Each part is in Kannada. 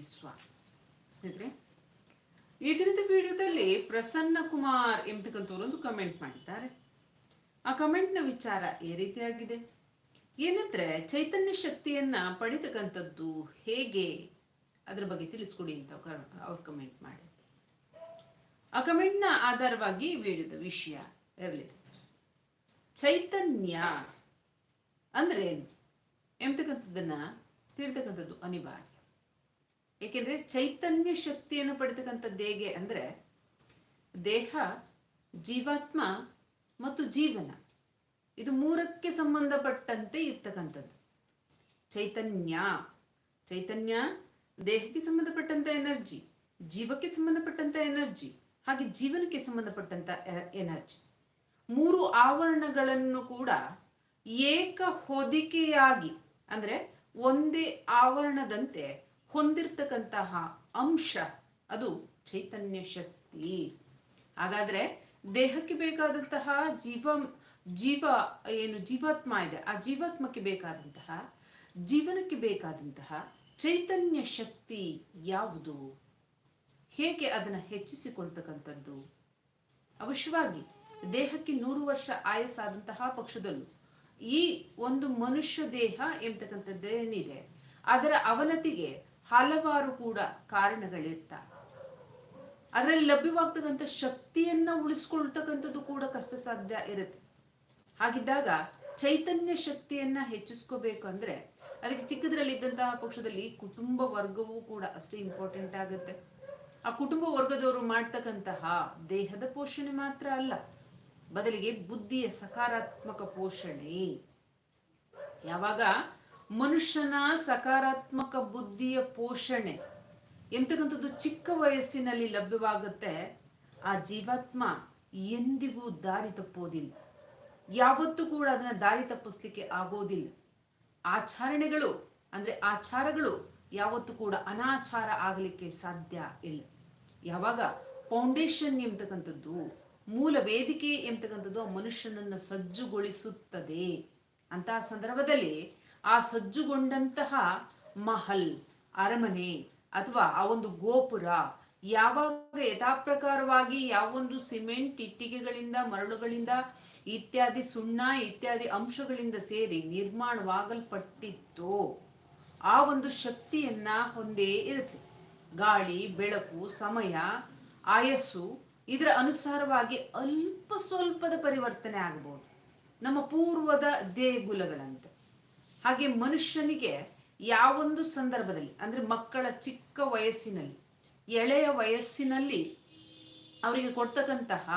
ಸ್ವಾಮಿ ಸ್ನೇಹಿತರೆ ಈ ದಿನದ ವಿಡಿಯೋದಲ್ಲಿ ಪ್ರಸನ್ನ ಕುಮಾರ್ ಎಂಬತಕ್ಕಂಥವ್ರು ಒಂದು ಕಮೆಂಟ್ ಮಾಡಿದ್ದಾರೆ. ಆ ಕಮೆಂಟ್ನ ವಿಚಾರ ಈ ರೀತಿಯಾಗಿದೆ. ಏನಂದ್ರೆ, ಚೈತನ್ಯ ಶಕ್ತಿಯನ್ನ ಪಡಿತಕ್ಕಂಥದ್ದು ಹೇಗೆ? ಅದ್ರ ಬಗ್ಗೆ ತಿಳಿಸ್ಕೊಡಿ ಅಂತ ಅವ್ರು ಕಮೆಂಟ್ ಮಾಡಿ ಆ ಕಮೆಂಟ್ನ ಆಧಾರವಾಗಿ ವಿಡಿಯೋದ ವಿಷಯ ಇರಲಿದೆ. ಚೈತನ್ಯ ಅಂದ್ರೆ ಏನು? ಎಂಬತಕ್ಕಂಥದ್ದನ್ನ ತಿಳಿತಕ್ಕಂಥದ್ದು ಅನಿವಾರ್ಯ. ಏಕೆಂದ್ರೆ ಚೈತನ್ಯ ಶಕ್ತಿಯನ್ನು ಪಡಿತಕ್ಕಂಥದ್ದು ಹೇಗೆ ಅಂದ್ರೆ ದೇಹ, ಜೀವಾತ್ಮ ಮತ್ತು ಜೀವನ. ಇದು ಮೂರಕ್ಕೆ ಸಂಬಂಧಪಟ್ಟಂತೆ ಇರ್ತಕ್ಕಂಥದ್ದು. ಚೈತನ್ಯ ಚೈತನ್ಯ ದೇಹಕ್ಕೆ ಸಂಬಂಧಪಟ್ಟಂತ ಎನರ್ಜಿ, ಜೀವಕ್ಕೆ ಸಂಬಂಧಪಟ್ಟಂತ ಎನರ್ಜಿ, ಹಾಗೆ ಜೀವನಕ್ಕೆ ಸಂಬಂಧಪಟ್ಟಂತ ಎನರ್ಜಿ. ಮೂರು ಆವರಣಗಳನ್ನು ಕೂಡ ಏಕ ಹೊದಿಕೆಯಾಗಿ ಅಂದ್ರೆ ಒಂದೇ ಆವರಣದಂತೆ ಹೊಂದಿರ್ತಕ್ಕಂತಹ ಅಂಶ ಅದು ಚೈತನ್ಯ ಶಕ್ತಿ. ಹಾಗಾದ್ರೆ ದೇಹಕ್ಕೆ ಬೇಕಾದಂತಹ ಜೀವ ಜೀವ ಏನು ಜೀವಾತ್ಮ ಇದೆ, ಆ ಜೀವಾತ್ಮಕ್ಕೆ ಬೇಕಾದಂತಹ, ಜೀವನಕ್ಕೆ ಬೇಕಾದಂತಹ ಚೈತನ್ಯ ಶಕ್ತಿ ಯಾವುದು? ಹೇಗೆ ಅದನ್ನ ಹೆಚ್ಚಿಸಿಕೊಳ್ತಕ್ಕಂಥದ್ದು? ಅವಶ್ಯವಾಗಿ ದೇಹಕ್ಕೆ ನೂರು ವರ್ಷ ಆಯಸ್ಸಾದಂತಹ ಪಕ್ಷದಲ್ಲೂ ಈ ಒಂದು ಮನುಷ್ಯ ದೇಹ ಎಂಬತಕ್ಕಂಥದ್ದೇನಿದೆ, ಅದರ ಅವನತಿಗೆ ಹಲವಾರು ಕೂಡ ಕಾರಣಗಳಿರ್ತಾವೆ ಅದರಲ್ಲಿ ಲಭ್ಯವಾಗ್ತಕ್ಕಂಥ ಶಕ್ತಿಯನ್ನ ಉಳಿಸ್ಕೊಳ್ತಕ್ಕಂಥದ್ದು ಕೂಡ ಕಷ್ಟ ಸಾಧ್ಯ ಇರುತ್ತೆ. ಹಾಗಿದ್ದಾಗ ಚೈತನ್ಯ ಶಕ್ತಿಯನ್ನ ಹೆಚ್ಚಿಸ್ಕೋಬೇಕು ಅಂದ್ರೆ ಅದಕ್ಕೆ ಚಿಕ್ಕದ್ರಲ್ಲಿ ಇದ್ದಂತಹ ಪಕ್ಷದಲ್ಲಿ ಕುಟುಂಬ ವರ್ಗವೂ ಕೂಡ ಅಷ್ಟೇ ಇಂಪಾರ್ಟೆಂಟ್ ಆಗುತ್ತೆ. ಆ ಕುಟುಂಬ ವರ್ಗದವರು ಮಾಡ್ತಕ್ಕಂತಹ ದೇಹದ ಪೋಷಣೆ ಮಾತ್ರ ಅಲ್ಲ, ಬದಲಿಗೆ ಬುದ್ಧಿಯ ಸಕಾರಾತ್ಮಕ ಪೋಷಣೆ. ಯಾವಾಗ ಮನುಷ್ಯನ ಸಕಾರಾತ್ಮಕ ಬುದ್ಧಿಯ ಪೋಷಣೆ. ಎಂತಕ್ಕಂಥದ್ದು ಚಿಕ್ಕ ವಯಸ್ಸಿನಲ್ಲಿ ಲಭ್ಯವಾಗುತ್ತೆ. ಆ ಜೀವಾತ್ಮ ಎಂದಿಗೂ ದಾರಿ ತಪ್ಪೋದಿಲ್ಲ. ಯಾವತ್ತೂ ಕೂಡ ಅದನ್ನ ದಾರಿ ತಪ್ಪಿಸ್ಲಿಕ್ಕೆ ಆಗೋದಿಲ್ಲ. ಆಚರಣೆಗಳು ಅಂದ್ರೆ ಆಚಾರಗಳು ಯಾವತ್ತೂ ಕೂಡ ಅನಾಚಾರ ಆಗಲಿಕ್ಕೆ ಸಾಧ್ಯ ಇಲ್ಲ. ಯಾವಾಗ ಫೌಂಡೇಶನ್ ಎಂಬತಕ್ಕಂಥದ್ದು ಮೂಲ ವೇದಿಕೆ ಎಂಬತಕ್ಕಂಥದ್ದು ಆ ಮನುಷ್ಯನನ್ನ ಸಜ್ಜುಗೊಳಿಸುತ್ತದೆ. ಅಂತ ಸಂದರ್ಭದಲ್ಲಿ ಆ ಸಜ್ಜುಗೊಂಡಂತಹ ಮಹಲ್, ಅರಮನೆ ಅಥವಾ ಆ ಒಂದು ಗೋಪುರ ಯಾವಾಗ ಯಥಾಪ್ರಕಾರವಾಗಿ ಯಾವೊಂದು ಸಿಮೆಂಟ್ ಇಟ್ಟಿಗೆಗಳಿಂದ, ಮರಳುಗಳಿಂದ ಇತ್ಯಾದಿ ಸುಣ್ಣ, ಇತ್ಯಾದಿ ಅಂಶಗಳಿಂದ ಸೇರಿ ನಿರ್ಮಾಣವಾಗಲ್ಪಟ್ಟಿತ್ತು ಆ ಒಂದು ಶಕ್ತಿಯನ್ನ ಹೊಂದೇ ಇರುತ್ತೆ. ಗಾಳಿ, ಬೆಳಕು, ಸಮಯ, ಆಯಸ್ಸು ಇದರ ಅನುಸಾರವಾಗಿ ಅಲ್ಪ ಸ್ವಲ್ಪದ ಪರಿವರ್ತನೆ ಆಗಬಹುದು ನಮ್ಮ ಪೂರ್ವದ ದೇಗುಲಗಳಂತೆ. ಹಾಗೆ ಮನುಷ್ಯನಿಗೆ ಯಾವೊಂದು ಸಂದರ್ಭದಲ್ಲಿ, ಅಂದ್ರೆ ಮಕ್ಕಳ ಚಿಕ್ಕ ವಯಸ್ಸಿನಲ್ಲಿ, ಎಳೆಯ ವಯಸ್ಸಿನಲ್ಲಿ ಅವರಿಗೆ ಕೊಡ್ತಕ್ಕಂತಹ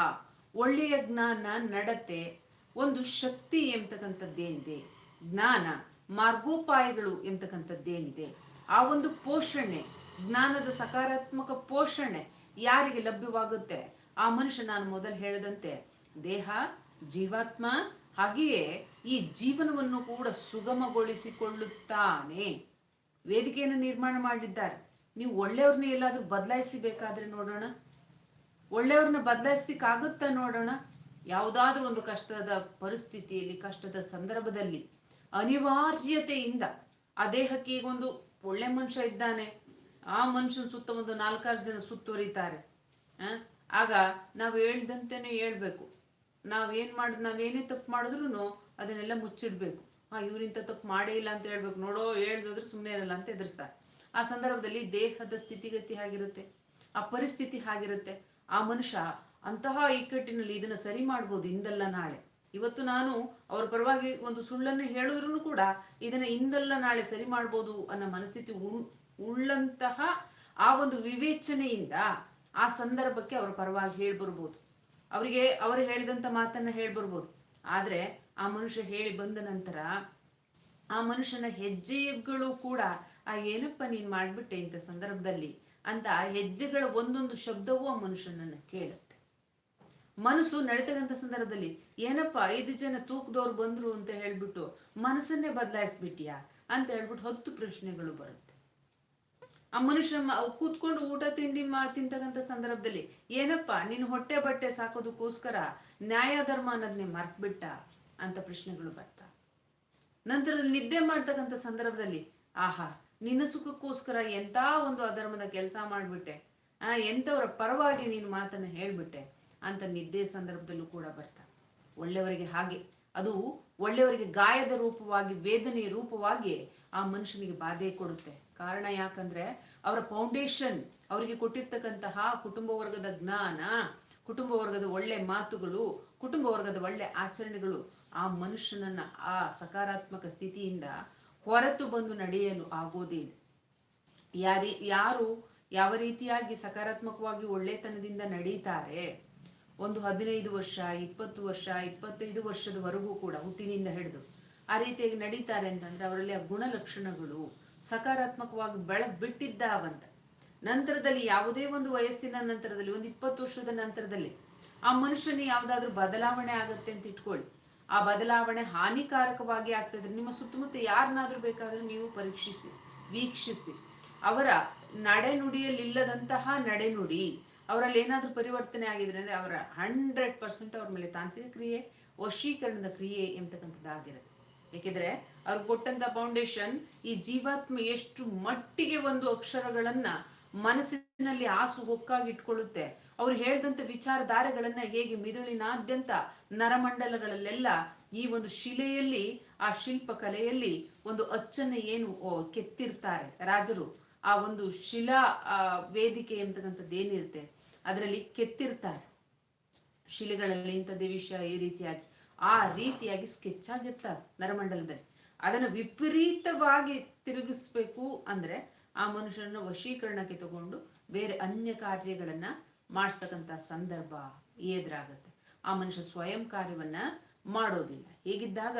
ಒಳ್ಳೆಯ ಜ್ಞಾನ, ನಡತೆ, ಒಂದು ಶಕ್ತಿ ಎಂಬತಕ್ಕಂಥದ್ದೇನಿದೆ ಜ್ಞಾನ, ಮಾರ್ಗೋಪಾಯಗಳು ಎಂಬತಕ್ಕಂಥದ್ದೇನಿದೆ ಆ ಒಂದು ಪೋಷಣೆ, ಜ್ಞಾನದ ಸಕಾರಾತ್ಮಕ ಪೋಷಣೆ ಯಾರಿಗೆ ಲಭ್ಯವಾಗುತ್ತೆ? ಆ ಮನುಷ್ಯ ನಾನು ಮೊದಲು ಹೇಳದಂತೆ, ದೇಹ, ಜೀವಾತ್ಮ, ಹಾಗೆಯೇ ಈ ಜೀವನವನ್ನು ಕೂಡ ಸುಗಮಗೊಳಿಸಿಕೊಳ್ಳುತ್ತಾನೆ. ವೇದಿಕೆಯನ್ನು ನಿರ್ಮಾಣ ಮಾಡಿದ್ದಾರೆ. ನೀವು ಒಳ್ಳೆಯವ್ರನ್ನ ಎಲ್ಲಾದ್ರೂ ಬದಲಾಯಿಸಬೇಕಾದ್ರೆ ನೋಡೋಣ. ಒಳ್ಳೆಯವ್ರನ್ನ ಬದಲಾಯಿಸ್ಲಿಕ್ಕೆ ಆಗುತ್ತಾ ನೋಡೋಣ. ಯಾವುದಾದ್ರೂ ಒಂದು ಕಷ್ಟದ ಪರಿಸ್ಥಿತಿಯಲ್ಲಿ, ಕಷ್ಟದ ಸಂದರ್ಭದಲ್ಲಿ ಅನಿವಾರ್ಯತೆಯಿಂದ ಆ ದೇಹಕ್ಕೆ ಈಗ ಒಂದು ಒಳ್ಳೆ ಮನುಷ್ಯ ಇದ್ದಾನೆ. ಆ ಮನುಷ್ಯನ ಸುತ್ತ ಒಂದು ನಾಲ್ಕಾರು ಜನ ಸುತ್ತುವರಿತಾರೆ. ಆಗ ನಾವು ಹೇಳ್ದಂತೆನೆ ಹೇಳ್ಬೇಕು. ನಾವೇನ್ ಮಾಡ್, ನಾವೇನೇ ತಪ್ಪು ಮಾಡಿದ್ರು ಅದನ್ನೆಲ್ಲ ಮುಚ್ಚಿಡ್ಬೇಕು. ಆ, ಇವ್ರಿಂತ ತಪ್ಪು ಮಾಡೇ ಇಲ್ಲ ಅಂತ ಹೇಳ್ಬೇಕು. ನೋಡೋ, ಹೇಳ್ದೋದ್ರೆ ಸುಮ್ಮನೆ ಇರಲ್ಲ ಅಂತ ಎದುರಿಸ್ತಾರೆ. ಆ ಸಂದರ್ಭದಲ್ಲಿ ದೇಹದ ಸ್ಥಿತಿಗತಿ ಹಾಗಿರುತ್ತೆ? ಆ ಪರಿಸ್ಥಿತಿ ಹಾಗಿರುತ್ತೆ? ಆ ಮನುಷ್ಯ ಅಂತಹ ಇಕ್ಕಟ್ಟಿನಲ್ಲಿ ಇದನ್ನ ಸರಿ ಮಾಡ್ಬೋದು ಇಂದಲ್ಲ ನಾಳೆ. ಇವತ್ತು ನಾನು ಅವ್ರ ಪರವಾಗಿ ಒಂದು ಸುಳ್ಳನ್ನು ಹೇಳಿದ್ರು ಕೂಡ ಇದನ್ನ ಇಂದಲ್ಲ ನಾಳೆ ಸರಿ ಮಾಡ್ಬೋದು ಅನ್ನೋ ಮನಸ್ಥಿತಿ ಉಳ್ಳಂತಹ ಆ ಒಂದು ವಿವೇಚನೆಯಿಂದ ಆ ಸಂದರ್ಭಕ್ಕೆ ಅವ್ರ ಪರವಾಗಿ ಹೇಳ್ಬರ್ಬೋದು. ಅವರಿಗೆ, ಅವರು ಹೇಳಿದಂತ ಮಾತನ್ನ ಹೇಳ್ಬರ್ಬೋದು. ಆದ್ರೆ ಆ ಮನುಷ್ಯ ಹೇಳಿ ಬಂದ ನಂತರ ಆ ಮನುಷ್ಯನ ಹೆಜ್ಜೆಗಳು ಕೂಡ, ಆ, ಏನಪ್ಪ ನೀನ್ ಮಾಡ್ಬಿಟ್ಟೆ ಇಂಥ ಸಂದರ್ಭದಲ್ಲಿ? ಅಂತ ಹೆಜ್ಜೆಗಳ ಒಂದೊಂದು ಶಬ್ದವೂ ಆ ಮನುಷ್ಯನನ್ನ ಕೇಳುತ್ತೆ. ಮನಸ್ಸು ನಡೀತಕ್ಕಂಥ ಸಂದರ್ಭದಲ್ಲಿ, ಏನಪ್ಪ, ಐದು ಜನ ತೂಕದವ್ರು ಬಂದ್ರು ಅಂತ ಹೇಳ್ಬಿಟ್ಟು ಮನಸ್ಸನ್ನೇ ಬದಲಾಯಿಸ್ಬಿಟ್ಟಿಯಾ ಅಂತ ಹೇಳ್ಬಿಟ್ಟು ಹತ್ತು ಪ್ರಶ್ನೆಗಳು ಬರುತ್ತೆ. ಆ ಮನುಷ್ಯ ಕೂತ್ಕೊಂಡು ಊಟ, ತಿಂಡಿ ಮಾ, ತಿಂತಕ್ಕಂಥ ಸಂದರ್ಭದಲ್ಲಿ, ಏನಪ್ಪ, ನಿನ್ ಹೊಟ್ಟೆ ಬಟ್ಟೆ ಸಾಕೋದಕ್ಕೋಸ್ಕರ ನ್ಯಾಯ ಧರ್ಮ ಅನ್ನೋದನ್ನೇ ಮರ್ತ್ಬಿಟ್ಟ? ಅಂತ ಪ್ರಶ್ನೆಗಳು ಬರ್ತಾ. ನಂತರ ನಿದ್ದೆ ಮಾಡ್ತಕ್ಕಂಥ ಸಂದರ್ಭದಲ್ಲಿ, ಆಹಾ, ನಿನ್ನ ಸುಖಕ್ಕೋಸ್ಕರ ಎಂತ ಒಂದು ಅಧರ್ಮದ ಕೆಲಸ ಮಾಡ್ಬಿಟ್ಟೆ. ಆ ಎಂತವರ ಪರವಾಗಿ ನೀನು ಮಾತನ್ನ ಹೇಳ್ಬಿಟ್ಟೆ. ಅಂತ ನಿದ್ದೆ ಸಂದರ್ಭದಲ್ಲೂ ಕೂಡ ಬರ್ತಾ. ಒಳ್ಳೆಯವರಿಗೆ ಹಾಗೆ. ಅದು ಒಳ್ಳೆಯವರಿಗೆ ಗಾಯದ ರೂಪವಾಗಿ, ವೇದನೆಯ ರೂಪವಾಗಿ ಆ ಮನುಷ್ಯನಿಗೆ ಬಾಧೆ ಕೊಡುತ್ತೆ. ಕಾರಣ ಯಾಕಂದ್ರೆ, ಅವರ ಫೌಂಡೇಶನ್ ಅವರಿಗೆ ಕೊಟ್ಟಿರ್ತಕ್ಕಂತಹ ಕುಟುಂಬ ವರ್ಗದ ಜ್ಞಾನ, ಕುಟುಂಬ ವರ್ಗದ ಒಳ್ಳೆ ಮಾತುಗಳು, ಕುಟುಂಬ ವರ್ಗದ ಒಳ್ಳೆ ಆಚರಣೆಗಳು ಆ ಮನುಷ್ಯನನ್ನ ಆ ಸಕಾರಾತ್ಮಕ ಸ್ಥಿತಿಯಿಂದ ಹೊರತು ಬಂದು ನಡೆಯಲು ಆಗೋದೇ ಇಲ್ಲ ಯಾರಿ, ಯಾರು ಯಾವ ರೀತಿಯಾಗಿ ಸಕಾರಾತ್ಮಕವಾಗಿ ಒಳ್ಳೆತನದಿಂದ ನಡೀತಾರೆ? ಒಂದು ಹದಿನೈದು ವರ್ಷ, ಇಪ್ಪತ್ತು ವರ್ಷ, ಇಪ್ಪತ್ತೈದು ವರ್ಷದವರೆಗೂ ಕೂಡ ಹುಟ್ಟಿನಿಂದ ಹಿಡಿದು ಆ ರೀತಿಯಾಗಿ ನಡೀತಾರೆ ಅಂತಂದ್ರೆ ಅವರಲ್ಲಿ ಆ ಗುಣಲಕ್ಷಣಗಳು ಸಕಾರಾತ್ಮಕವಾಗಿ ಬೆಳೆದ್ ಬಿಟ್ಟಿದ್ದಾವಂತ. ನಂತರದಲ್ಲಿ ಯಾವುದೇ ಒಂದು ವಯಸ್ಸಿನ ನಂತರದಲ್ಲಿ, ಒಂದು ಇಪ್ಪತ್ತು ವರ್ಷದ ನಂತರದಲ್ಲಿ ಆ ಮನುಷ್ಯನ ಯಾವ್ದಾದ್ರು ಬದಲಾವಣೆ ಆಗತ್ತೆ ಅಂತ ಇಟ್ಕೊಳ್ಳಿ. ಆ ಬದಲಾವಣೆ ಹಾನಿಕಾರಕವಾಗಿ ಆಗ್ತದೆ. ನಿಮ್ಮ ಸುತ್ತಮುತ್ತ ಯಾರನ್ನಾದ್ರೂ ಬೇಕಾದ್ರೂ ನೀವು ಪರೀಕ್ಷಿಸಿ, ವೀಕ್ಷಿಸಿ. ಅವರ ನಡೆನುಡಿಯಲ್ಲಿಲ್ಲದಂತಹ ನಡೆನುಡಿ, ಅವರಲ್ಲಿ ಏನಾದ್ರೂ ಪರಿವರ್ತನೆ ಆಗಿದೆ ಅಂದ್ರೆ ಅವರ ಹಂಡ್ರೆಡ್ ಪರ್ಸೆಂಟ್ ಅವ್ರ ಮೇಲೆ ತಾಂತ್ರಿಕ ಕ್ರಿಯೆ, ವಶೀಕರಣದ ಕ್ರಿಯೆ ಎಂಬತಕ್ಕಂಥದ್ದಾಗಿರುತ್ತೆ ಏಕೆಂದ್ರೆ ಅವ್ರು ಕೊಟ್ಟಂತ ಫೌಂಡೇಶನ್ ಈ ಜೀವಾತ್ಮ ಎಷ್ಟು ಮಟ್ಟಿಗೆ ಒಂದು ಅಕ್ಷರಗಳನ್ನ ಮನಸ್ಸಿನಲ್ಲಿ ಆಸು ಹೊಕ್ಕಾಗಿ ಇಟ್ಕೊಳ್ಳುತ್ತೆ ಅವ್ರು ಹೇಳ್ದಂತ ವಿಚಾರಧಾರೆಗಳನ್ನ ಹೇಗೆ ಮಿದುಳಿನಾದ್ಯಂತ ನರಮಂಡಲಗಳಲ್ಲೆಲ್ಲ ಈ ಒಂದು ಶಿಲೆಯಲ್ಲಿ, ಆ ಶಿಲ್ಪ ಕಲೆಯಲ್ಲಿ ಒಂದು ಅಚ್ಚನ್ನ ಏನು ಕೆತ್ತಿರ್ತಾರೆ. ರಾಜರು ಆ ಒಂದು ಶಿಲಾ ವೇದಿಕೆ ಎಂಬತಕ್ಕಂಥದ್ದು ಏನಿರುತ್ತೆ, ಅದರಲ್ಲಿ ಕೆತ್ತಿರ್ತಾರೆ. ಶಿಲೆಗಳಲ್ಲಿ ಇಂಥದ್ದೇ ವಿಷಯ ಈ ರೀತಿಯಾಗಿ, ಆ ರೀತಿಯಾಗಿ ಸ್ಕೆಚ್ ಆಗಿರ್ತಾರೆ ನರಮಂಡಲದಲ್ಲಿ. ಅದನ್ನ ವಿಪರೀತವಾಗಿ ತಿರುಗಿಸ್ಬೇಕು ಅಂದ್ರೆ ಆ ಮನುಷ್ಯನ ವಶೀಕರಣಕ್ಕೆ ತಗೊಂಡು ಬೇರೆ ಅನ್ಯ ಕಾರ್ಯಗಳನ್ನ ಮಾಡಿಸ್ತಕ್ಕಂಥ ಸಂದರ್ಭ ಎದುರಾಗತ್ತೆ. ಆ ಮನುಷ್ಯ ಸ್ವಯಂ ಕಾರ್ಯವನ್ನ ಮಾಡೋದಿಲ್ಲ. ಹೀಗಿದ್ದಾಗ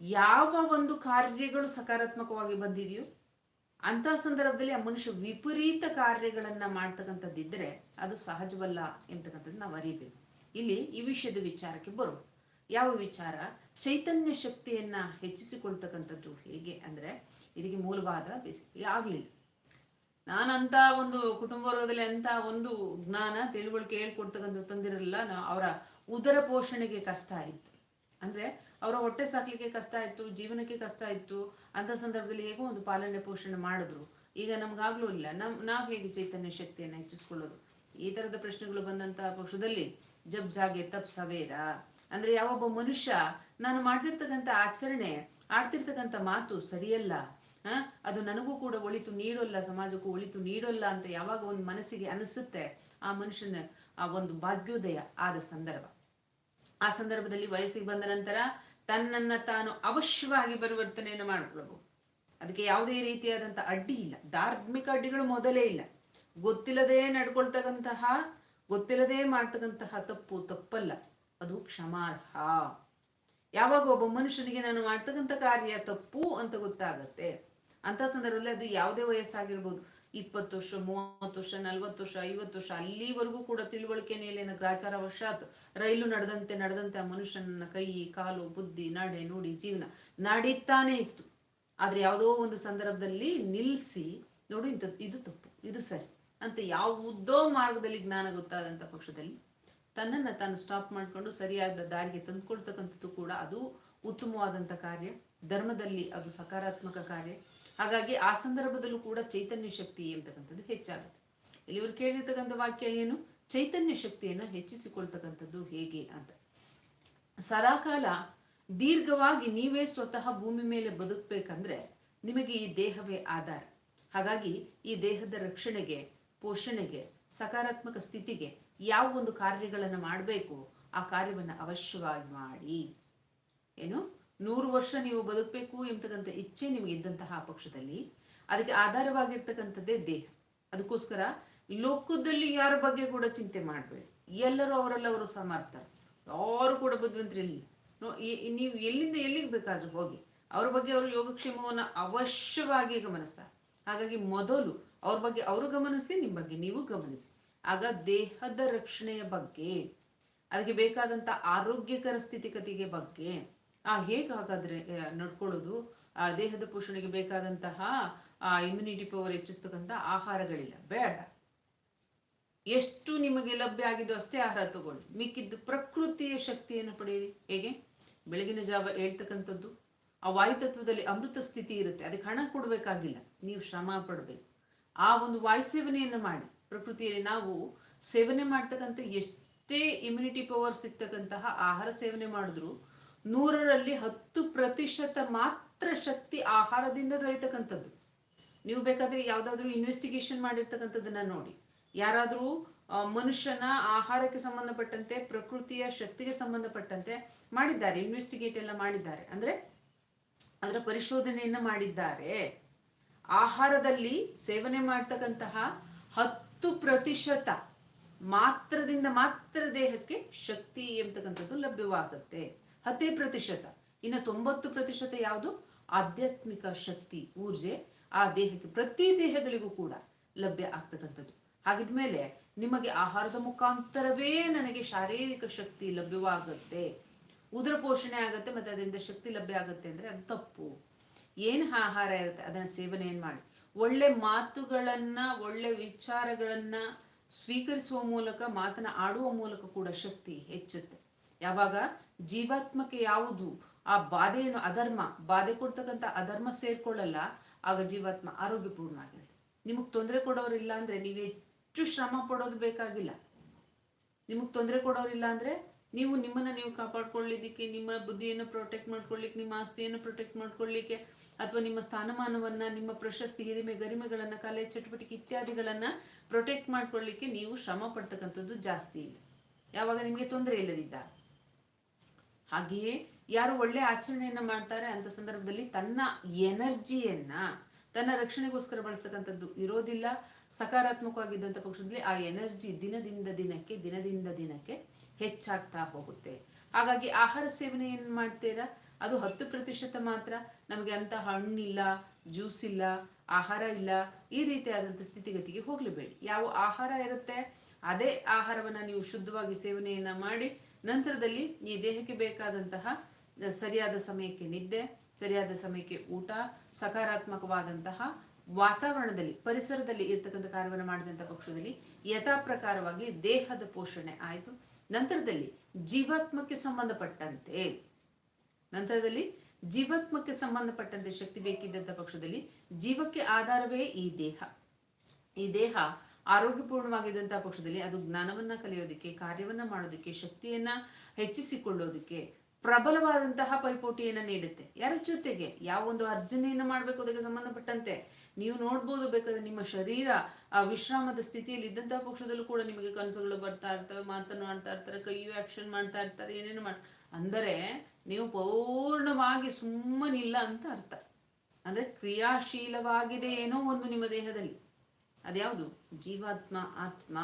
ಯಾವ ಒಂದು ಕಾರ್ಯಗಳು ಸಕಾರಾತ್ಮಕವಾಗಿ ಬಂದಿದೆಯೋ ಅಂತ ಸಂದರ್ಭದಲ್ಲಿ ಆ ಮನುಷ್ಯ ವಿಪರೀತ ಕಾರ್ಯಗಳನ್ನ ಮಾಡ್ತಕ್ಕಂಥದ್ದಿದ್ರೆ ಅದು ಸಹಜವಲ್ಲ ಎಂತಕ್ಕಂಥದ್ದು ನಾವು ಅರಿಬೇಕು. ಇಲ್ಲಿ ಈ ವಿಷಯದ ವಿಚಾರಕ್ಕೆ ಬರು ಯಾವ ವಿಚಾರ? ಚೈತನ್ಯ ಶಕ್ತಿಯನ್ನ ಹೆಚ್ಚಿಸಿಕೊಳ್ತಕ್ಕಂಥದ್ದು ಹೇಗೆ? ಅಂದ್ರೆ ಇದಕ್ಕೆ ಮೂಲವಾದ ಆಗ್ಲಿಲ್ಲ. ನಾನಂತ ಒಂದು ಕುಟುಂಬ ವರ್ಗದಲ್ಲಿ ಅಂತ ಒಂದು ಜ್ಞಾನ ತಿಳುವಳಿಕೆ ಹೇಳ್ಕೊಡ್ತಕ್ಕಂಥ ತಂದಿರಲಿಲ್ಲ. ಅವರ ಉದರ ಪೋಷಣೆಗೆ ಕಷ್ಟ ಆಯ್ತು. ಅಂದ್ರೆ ಅವರ ಹೊಟ್ಟೆ ಸಾಕ್ಲಿಕ್ಕೆ ಕಷ್ಟ ಆಯ್ತು, ಜೀವನಕ್ಕೆ ಕಷ್ಟ ಆಯ್ತು. ಅಂತ ಸಂದರ್ಭದಲ್ಲಿ ಹೇಗೋ ಒಂದು ಪಾಲನೆ ಪೋಷಣೆ ಮಾಡಿದ್ರು. ಈಗ ನಮ್ಗಾಗ್ಲೂ ಇಲ್ಲ. ನಮ್, ನಾವ್ ಹೇಗೆ ಚೈತನ್ಯ ಶಕ್ತಿಯನ್ನ ಹೆಚ್ಚಿಸ್ಕೊಳ್ಳೋದು? ಈ ತರದ ಪ್ರಶ್ನೆಗಳು ಬಂದಂತ ಪಕ್ಷದಲ್ಲಿ ಜಬ್ ಜಾಗೆ ತಪ್ ಸವೇರ. ಅಂದ್ರೆ ಯಾವೊಬ್ಬ ಮನುಷ್ಯ, ನಾನು ಮಾಡ್ತಿರ್ತಕ್ಕಂಥ ಆಚರಣೆ, ಆಡ್ತಿರ್ತಕ್ಕಂಥ ಮಾತು ಸರಿಯಲ್ಲ. ಅದು ನನಗೂ ಕೂಡ ಒಳಿತು ನೀಡೋಲ್ಲ, ಸಮಾಜಕ್ಕೂ ಒಳಿತು ನೀಡೋಲ್ಲ ಅಂತ ಯಾವಾಗ ಒಂದು ಮನಸ್ಸಿಗೆ ಅನಿಸುತ್ತೆ ಆ ಮನುಷ್ಯನ ಆ ಒಂದು ಭಾಗ್ಯೋದಯ ಆದ ಸಂದರ್ಭ. ಆ ಸಂದರ್ಭದಲ್ಲಿ ವಯಸ್ಸಿಗೆ ಬಂದ ನಂತರ ತನ್ನನ್ನ ತಾನು ಅವಶ್ಯವಾಗಿ ಪರಿವರ್ತನೆಯನ್ನು ಮಾಡಿಕೊಳ್ಳಬಹುದು. ಅದಕ್ಕೆ ಯಾವುದೇ ರೀತಿಯಾದಂತ ಅಡ್ಡಿ ಇಲ್ಲ. ಧಾರ್ಮಿಕ ಅಡ್ಡಿಗಳು ಮೊದಲೇ ಇಲ್ಲ. ಗೊತ್ತಿಲ್ಲದೆ ನಡ್ಕೊಳ್ತಕ್ಕಂತಹ, ಗೊತ್ತಿಲ್ಲದೆ ಮಾಡ್ತಕ್ಕಂತಹ ತಪ್ಪು ತಪ್ಪಲ್ಲ. ಅದು ಕ್ಷಮಾರ್ಹ. ಯಾವಾಗ ಒಬ್ಬ ಮನುಷ್ಯನಿಗೆ ನಾನು ಮಾಡ್ತಕ್ಕಂಥ ಕಾರ್ಯ ತಪ್ಪು ಅಂತ ಗೊತ್ತಾಗತ್ತೆ ಅಂತ ಸಂದರ್ಭದಲ್ಲಿ ಅದು ಯಾವುದೇ ವಯಸ್ಸಾಗಿರ್ಬೋದು. ಇಪ್ಪತ್ತು ವರ್ಷ, ಮೂವತ್ತು ವರ್ಷ, ನಲ್ವತ್ತು ವರ್ಷ, ಐವತ್ತು ವರ್ಷ, ಅಲ್ಲಿವರೆಗೂ ಕೂಡ ತಿಳುವಳಿಕೆ ಗ್ರಾಚಾರ ವಶಾತ್ ರೈಲು ನಡೆದಂತೆ ನಡೆದಂತೆ ಆ ಮನುಷ್ಯನ ಕೈ, ಕಾಲು, ಬುದ್ಧಿ, ನಡೆ, ನೋಡಿ, ಜೀವನ ನಡೀತಾನೆ ಇತ್ತು. ಆದ್ರೆ ಯಾವುದೋ ಒಂದು ಸಂದರ್ಭದಲ್ಲಿ ನಿಲ್ಸಿ ನೋಡು ಇಂಥ ಇದು ತಪ್ಪು, ಇದು ಸರಿ ಅಂತ ಯಾವುದೋ ಮಾರ್ಗದಲ್ಲಿ ಜ್ಞಾನ ಗೊತ್ತಾದಂತ ಪಕ್ಷದಲ್ಲಿ ತನ್ನನ್ನ ತಾನು ಸ್ಟಾಪ್ ಮಾಡ್ಕೊಂಡು ಸರಿಯಾದ ದಾರಿಗೆ ತಂದುಕೊಳ್ತಕ್ಕಂಥದ್ದು ಕೂಡ ಅದು ಉತ್ತಮವಾದಂತ ಕಾರ್ಯ. ಧರ್ಮದಲ್ಲಿ ಅದು ಸಕಾರಾತ್ಮಕ ಕಾರ್ಯ. ಹಾಗಾಗಿ ಆ ಸಂದರ್ಭದಲ್ಲೂ ಕೂಡ ಚೈತನ್ಯ ಶಕ್ತಿ ಎಂತಕ್ಕಂಥದ್ದು ಹೆಚ್ಚಾಗುತ್ತೆ. ಇಲ್ಲಿ ಇವರು ಕೇಳಿರ್ತಕ್ಕಂಥ ವಾಕ್ಯ ಏನು? ಚೈತನ್ಯ ಶಕ್ತಿಯನ್ನ ಹೆಚ್ಚಿಸಿಕೊಳ್ತಕ್ಕಂಥದ್ದು ಹೇಗೆ ಅಂತ. ಸರಾಕಾಲ ದೀರ್ಘವಾಗಿ ನೀವೇ ಸ್ವತಃ ಭೂಮಿ ಮೇಲೆ ಬದುಕಬೇಕಂದ್ರೆ ನಿಮಗೆ ಈ ದೇಹವೇ ಆಧಾರ. ಹಾಗಾಗಿ ಈ ದೇಹದ ರಕ್ಷಣೆಗೆ, ಪೋಷಣೆಗೆ, ಸಕಾರಾತ್ಮಕ ಸ್ಥಿತಿಗೆ ಯಾವ ಒಂದು ಕಾರ್ಯಗಳನ್ನು ಮಾಡಬೇಕು ಆ ಕಾರ್ಯವನ್ನ ಅವಶ್ಯವಾಗಿ ಮಾಡಿ. ಏನು? ನೂರು ವರ್ಷ ನೀವು ಬದುಕಬೇಕು ಎಂಬತಕ್ಕಂಥ ಇಚ್ಛೆ ನಿಮಗೆ ಇದ್ದಂತಹ ಪಕ್ಷದಲ್ಲಿ, ಅದಕ್ಕೆ ಆಧಾರವಾಗಿರ್ತಕ್ಕಂಥದ್ದೇ ದೇಹ. ಅದಕ್ಕೋಸ್ಕರ ಲೋಕದಲ್ಲಿ ಯಾರ ಬಗ್ಗೆ ಕೂಡ ಚಿಂತೆ ಮಾಡಬೇಡಿ. ಎಲ್ಲರೂ ಅವರೆಲ್ಲ ಅವರು ಸಮರ್ಥರು. ಯಾರು ಕೂಡ ಬುದ್ಧಿವಂತರಿಲ್ಲ. ನೀವು ಎಲ್ಲಿಂದ ಎಲ್ಲಿಗೆ ಬೇಕಾದ್ರೂ ಹೋಗಿ, ಅವ್ರ ಬಗ್ಗೆ ಅವರು ಯೋಗಕ್ಷೇಮವನ್ನ ಅವಶ್ಯವಾಗಿ ಗಮನಿಸ್ತಾರೆ ಹಾಗಾಗಿ ಮೊದಲು ಅವ್ರ ಬಗ್ಗೆ ಅವರು ಗಮನಿಸಿ ನಿಮ್ಮ ಬಗ್ಗೆ ನೀವು ಗಮನಿಸಿ ಆಗ ದೇಹದ ರಕ್ಷಣೆಯ ಬಗ್ಗೆ, ಅದಕ್ಕೆ ಬೇಕಾದಂತ ಆರೋಗ್ಯಕರ ಸ್ಥಿತಿಗತಿಗೆ ಬಗ್ಗೆ ಆ ಹೇಗೆ ಹಾಗಾದ್ರೆ ನಡ್ಕೊಳ್ಳೋದು? ಆ ದೇಹದ ಪೋಷಣೆಗೆ ಬೇಕಾದಂತಹ, ಆ ಇಮ್ಯುನಿಟಿ ಪವರ್ ಹೆಚ್ಚಿಸ್ತಕ್ಕಂತ ಆಹಾರಗಳಿಲ್ಲ. ಬೇಡ. ಎಷ್ಟು ನಿಮಗೆ ಲಭ್ಯ ಆಗಿದೋ ಅಷ್ಟೇ ಆಹಾರ ತಗೊಳ್ಳಿ. ಮಿಕ್ಕಿದ್ದು ಪ್ರಕೃತಿಯ ಶಕ್ತಿಯನ್ನು ಪಡೆಯಿರಿ. ಹೇಗೆ? ಬೆಳಗಿನ ಜಾವ ಹೇಳ್ತಕ್ಕಂಥದ್ದು, ಆ ವಾಯುತತ್ವದಲ್ಲಿ ಅಮೃತ ಸ್ಥಿತಿ ಇರುತ್ತೆ. ಅದಕ್ಕೆ ಹಣ ಕೊಡಬೇಕಾಗಿಲ್ಲ. ನೀವು ಶ್ರಮ ಪಡಬೇಕು. ಆ ಒಂದು ವಾಯು ಸೇವನೆಯನ್ನು ಮಾಡಿ. ಪ್ರಕೃತಿಯಲ್ಲಿ ನಾವು ಸೇವನೆ ಮಾಡ್ತಕ್ಕಂಥ ಎಷ್ಟೇ ಇಮ್ಯುನಿಟಿ ಪವರ್ ಸಿಗ್ತಕ್ಕಂತಹ ಆಹಾರ ಸೇವನೆ ಮಾಡಿದ್ರು ನೂರರಲ್ಲಿ ಹತ್ತು ಪ್ರತಿಶತ ಮಾತ್ರ ಶಕ್ತಿ ಆಹಾರದಿಂದ ದೊರೆಯತಕ್ಕಂಥದ್ದು ನೀವು ಬೇಕಾದ್ರೆ ಯಾವ್ದಾದ್ರು ಇನ್ವೆಸ್ಟಿಗೇಷನ್ ಮಾಡಿರ್ತಕ್ಕಂಥದ್ದನ್ನ ನೋಡಿ. ಯಾರಾದ್ರೂ ಮನುಷ್ಯನ ಆಹಾರಕ್ಕೆ ಸಂಬಂಧಪಟ್ಟಂತೆ, ಪ್ರಕೃತಿಯ ಶಕ್ತಿಗೆ ಸಂಬಂಧಪಟ್ಟಂತೆ ಮಾಡಿದ್ದಾರೆ ಇನ್ವೆಸ್ಟಿಗೇಟ್ ಎಲ್ಲ ಮಾಡಿದ್ದಾರೆ. ಅಂದ್ರೆ ಅದರ ಪರಿಶೋಧನೆಯನ್ನ ಮಾಡಿದ್ದಾರೆ. ಆಹಾರದಲ್ಲಿ ಸೇವನೆ ಮಾಡ್ತಕ್ಕಂತಹ ಹತ್ತು ಪ್ರತಿಶತ ಮಾತ್ರದಿಂದ ಮಾತ್ರ ದೇಹಕ್ಕೆ ಶಕ್ತಿ ಎಂಬತಕ್ಕಂಥದ್ದು ಲಭ್ಯವಾಗುತ್ತೆ. ಹತ್ತೇ ಪ್ರತಿಶತ. ಇನ್ನು ತೊಂಬತ್ತು ಪ್ರತಿಶತ ಯಾವುದು? ಆಧ್ಯಾತ್ಮಿಕ ಶಕ್ತಿ, ಊರ್ಜೆ. ಆ ದೇಹಕ್ಕೆ ಪ್ರತಿ ದೇಹಗಳಿಗೂ ಕೂಡ ಲಭ್ಯ ಆಗ್ತಕ್ಕಂಥದ್ದು. ಹಾಗಿದ್ಮೇಲೆ ನಿಮಗೆ ಆಹಾರದ ಮುಖಾಂತರವೇ ನನಗೆ ಶಾರೀರಿಕ ಶಕ್ತಿ ಲಭ್ಯವಾಗುತ್ತೆ. ಉದರ ಪೋಷಣೆ ಆಗುತ್ತೆ ಮತ್ತೆ ಅದರಿಂದ ಶಕ್ತಿ ಲಭ್ಯ ಆಗುತ್ತೆ ಅಂದ್ರೆ ಅದು ತಪ್ಪು. ಏನ್ ಆಹಾರ ಇರುತ್ತೆ? ಅದನ್ನ ಸೇವನೆಯನ್ನ ಮಾಡಿ? ಒಳ್ಳೆ ಮಾತುಗಳನ್ನ, ಒಳ್ಳೆ ವಿಚಾರಗಳನ್ನ ಸ್ವೀಕರಿಸುವ ಮೂಲಕ, ಮಾತನ್ನ ಆಡುವ ಮೂಲಕ ಕೂಡ ಶಕ್ತಿ ಹೆಚ್ಚುತ್ತೆ. ಯಾವಾಗ? ಜೀವಾತ್ಮಕ್ಕೆ ಯಾವುದು? ಆ ಬಾಧೆಯನ್ನು ಅಧರ್ಮ, ಬಾಧೆ ಕೊಡ್ತಕ್ಕಂಥ ಅಧರ್ಮ ಸೇರ್ಕೊಳ್ಳಲ್ಲ, ಆಗ ಜೀವಾತ್ಮ ಆರೋಗ್ಯಪೂರ್ಣ ಆಗಿರುತ್ತೆ ನಿಮಗ್ ತೊಂದರೆ ಕೊಡೋರಿಲ್ಲ ಅಂದ್ರೆ ನೀವು ಹೆಚ್ಚು ಶ್ರಮ ಪಡೋದು ಬೇಕಾಗಿಲ್ಲ. ನಿಮಗ್ ತೊಂದರೆ ಕೊಡೋರಿಲ್ಲ ಅಂದ್ರೆ ನೀವು ನಿಮ್ಮನ್ನ ನೀವು ಕಾಪಾಡ್ಕೊಳ್ಳಿಕ್ಕೆ ನಿಮ್ಮ ಬುದ್ಧಿಯನ್ನು ಪ್ರೊಟೆಕ್ಟ್ ಮಾಡ್ಕೊಳ್ಳಿಕ್ಕೆ, ನಿಮ್ಮ ಆಸ್ತಿಯನ್ನು ಪ್ರೊಟೆಕ್ಟ್ ಮಾಡ್ಕೊಳ್ಳಿಕ್ಕೆ, ಅಥವಾ ನಿಮ್ಮ ಸ್ಥಾನಮಾನವನ್ನ, ನಿಮ್ಮ ಪ್ರಶಸ್ತಿ ಹಿರಿಮೆ ಗರಿಮೆಗಳನ್ನ, ಕಲೆ ಚಟುವಟಿಕೆ ಇತ್ಯಾದಿಗಳನ್ನ ಪ್ರೊಟೆಕ್ಟ್ ಮಾಡ್ಕೊಳ್ಳಿಕ್ಕೆ ನೀವು ಶ್ರಮ ಪಡ್ತಕ್ಕಂಥದ್ದು ಜಾಸ್ತಿ ಇದೆ. ಯಾವಾಗ ನಿಮ್ಗೆ ತೊಂದರೆ ಇಲ್ಲದಿದ್ದಾಗ. ಹಾಗೆಯೇ ಯಾರು ಒಳ್ಳೆ ಆಚರಣೆಯನ್ನ ಮಾಡ್ತಾರೆ ಅಂತ ಸಂದರ್ಭದಲ್ಲಿ ತನ್ನ ಎನರ್ಜಿಯನ್ನ, ತನ್ನ ರಕ್ಷಣೆಗೋಸ್ಕರ ಬಳಸ್ತಕ್ಕಂಥದ್ದು ಇರೋದಿಲ್ಲ. ಸಕಾರಾತ್ಮಕವಾಗಿದ್ದಂಥ ಪಕ್ಷದಲ್ಲಿ ಆ ಎನರ್ಜಿ ದಿನದಿಂದ ದಿನಕ್ಕೆ ದಿನದಿಂದ ದಿನಕ್ಕೆ ಹೆಚ್ಚಾಗ್ತಾ ಹೋಗುತ್ತೆ. ಹಾಗಾಗಿ ಆಹಾರ ಸೇವನೆ ಏನ್ ಮಾಡ್ತೀರಾ? ಅದು ಹತ್ತು ಪ್ರತಿಶತ ಮಾತ್ರ. ನಮಗೆ ಅಂತ ಹಣ್ಣಿಲ್ಲ, ಜ್ಯೂಸ್ ಇಲ್ಲ, ಆಹಾರ ಇಲ್ಲ. ಈ ರೀತಿಯಾದಂಥ ಸ್ಥಿತಿಗತಿಗೆ ಹೋಗ್ಲೇಬೇಡಿ. ಯಾವ ಆಹಾರ ಇರುತ್ತೆ, ಅದೇ ಆಹಾರವನ್ನ ನೀವು ಶುದ್ಧವಾಗಿ ಸೇವನೆಯನ್ನ ಮಾಡಿ ನಂತರದಲ್ಲಿ ಈ ದೇಹಕ್ಕೆ ಬೇಕಾದಂತಹ ಸರಿಯಾದ ಸಮಯಕ್ಕೆ ನಿದ್ದೆ, ಸರಿಯಾದ ಸಮಯಕ್ಕೆ ಊಟ, ಸಕಾರಾತ್ಮಕವಾದಂತಹ ವಾತಾವರಣದಲ್ಲಿ, ಪರಿಸರದಲ್ಲಿ ಇರ್ತಕ್ಕಂಥ ಕಾರ್ಯವನ್ನು ಮಾಡಿದಂಥ ಪಕ್ಷದಲ್ಲಿ ಯಥಾ ಪ್ರಕಾರವಾಗಿ ದೇಹದ ಪೋಷಣೆ ಆಯಿತು. ನಂತರದಲ್ಲಿ ಜೀವಾತ್ಮಕ್ಕೆ ಸಂಬಂಧಪಟ್ಟಂತೆ, ನಂತರದಲ್ಲಿ ಜೀವಾತ್ಮಕ್ಕೆ ಸಂಬಂಧಪಟ್ಟಂತೆ ಶಕ್ತಿ ಬೇಕಿದ್ದಂಥ ಪಕ್ಷದಲ್ಲಿ ಜೀವಕ್ಕೆ ಆಧಾರವೇ ಈ ದೇಹ. ಈ ದೇಹ ಆರೋಗ್ಯಪೂರ್ಣವಾಗಿದ್ದಂತಹ ಪಕ್ಷದಲ್ಲಿ ಅದು ಜ್ಞಾನವನ್ನ ಕಲಿಯೋದಕ್ಕೆ, ಕಾರ್ಯವನ್ನ ಮಾಡೋದಕ್ಕೆ, ಶಕ್ತಿಯನ್ನ ಹೆಚ್ಚಿಸಿಕೊಳ್ಳೋದಕ್ಕೆ ಪ್ರಬಲವಾದಂತಹ ಪೈಪೋಟಿಯನ್ನ ನೀಡುತ್ತೆ. ಯಾರ ಜೊತೆಗೆ? ಯಾವ ಒಂದು ಅರ್ಜನೆಯನ್ನ ಮಾಡ್ಬೇಕು ಅದಕ್ಕೆ ಸಂಬಂಧಪಟ್ಟಂತೆ? ನೀವು ನೋಡ್ಬೋದು ಬೇಕಾದ್ರೆ ನಿಮ್ಮ ಶರೀರ, ಆ ವಿಶ್ರಾಮದ ಸ್ಥಿತಿಯಲ್ಲಿ ಇದ್ದಂತಹ ಪಕ್ಷದಲ್ಲೂ ಕೂಡ ನಿಮಗೆ ಕನಸುಗಳು ಬರ್ತಾ ಇರ್ತವೆ, ಮಾತನ್ನು ಮಾಡ್ತಾ ಇರ್ತಾರೆ, ಕೈಯು ಆಕ್ಷನ್ ಮಾಡ್ತಾ ಇರ್ತಾರೆ, ಏನೇನು ಮಾಡ್, ಅಂದರೆ ನೀವು ಪೂರ್ಣವಾಗಿ ಸುಮ್ಮನಿಲ್ಲ ಅಂತ ಅರ್ಥ. ಅಂದ್ರೆ ಕ್ರಿಯಾಶೀಲವಾಗಿದೆ ಏನೋ ಒಂದು ನಿಮ್ಮ ದೇಹದಲ್ಲಿ. ಅದ್ಯಾವುದು? ಜೀವಾತ್ಮ, ಆತ್ಮ.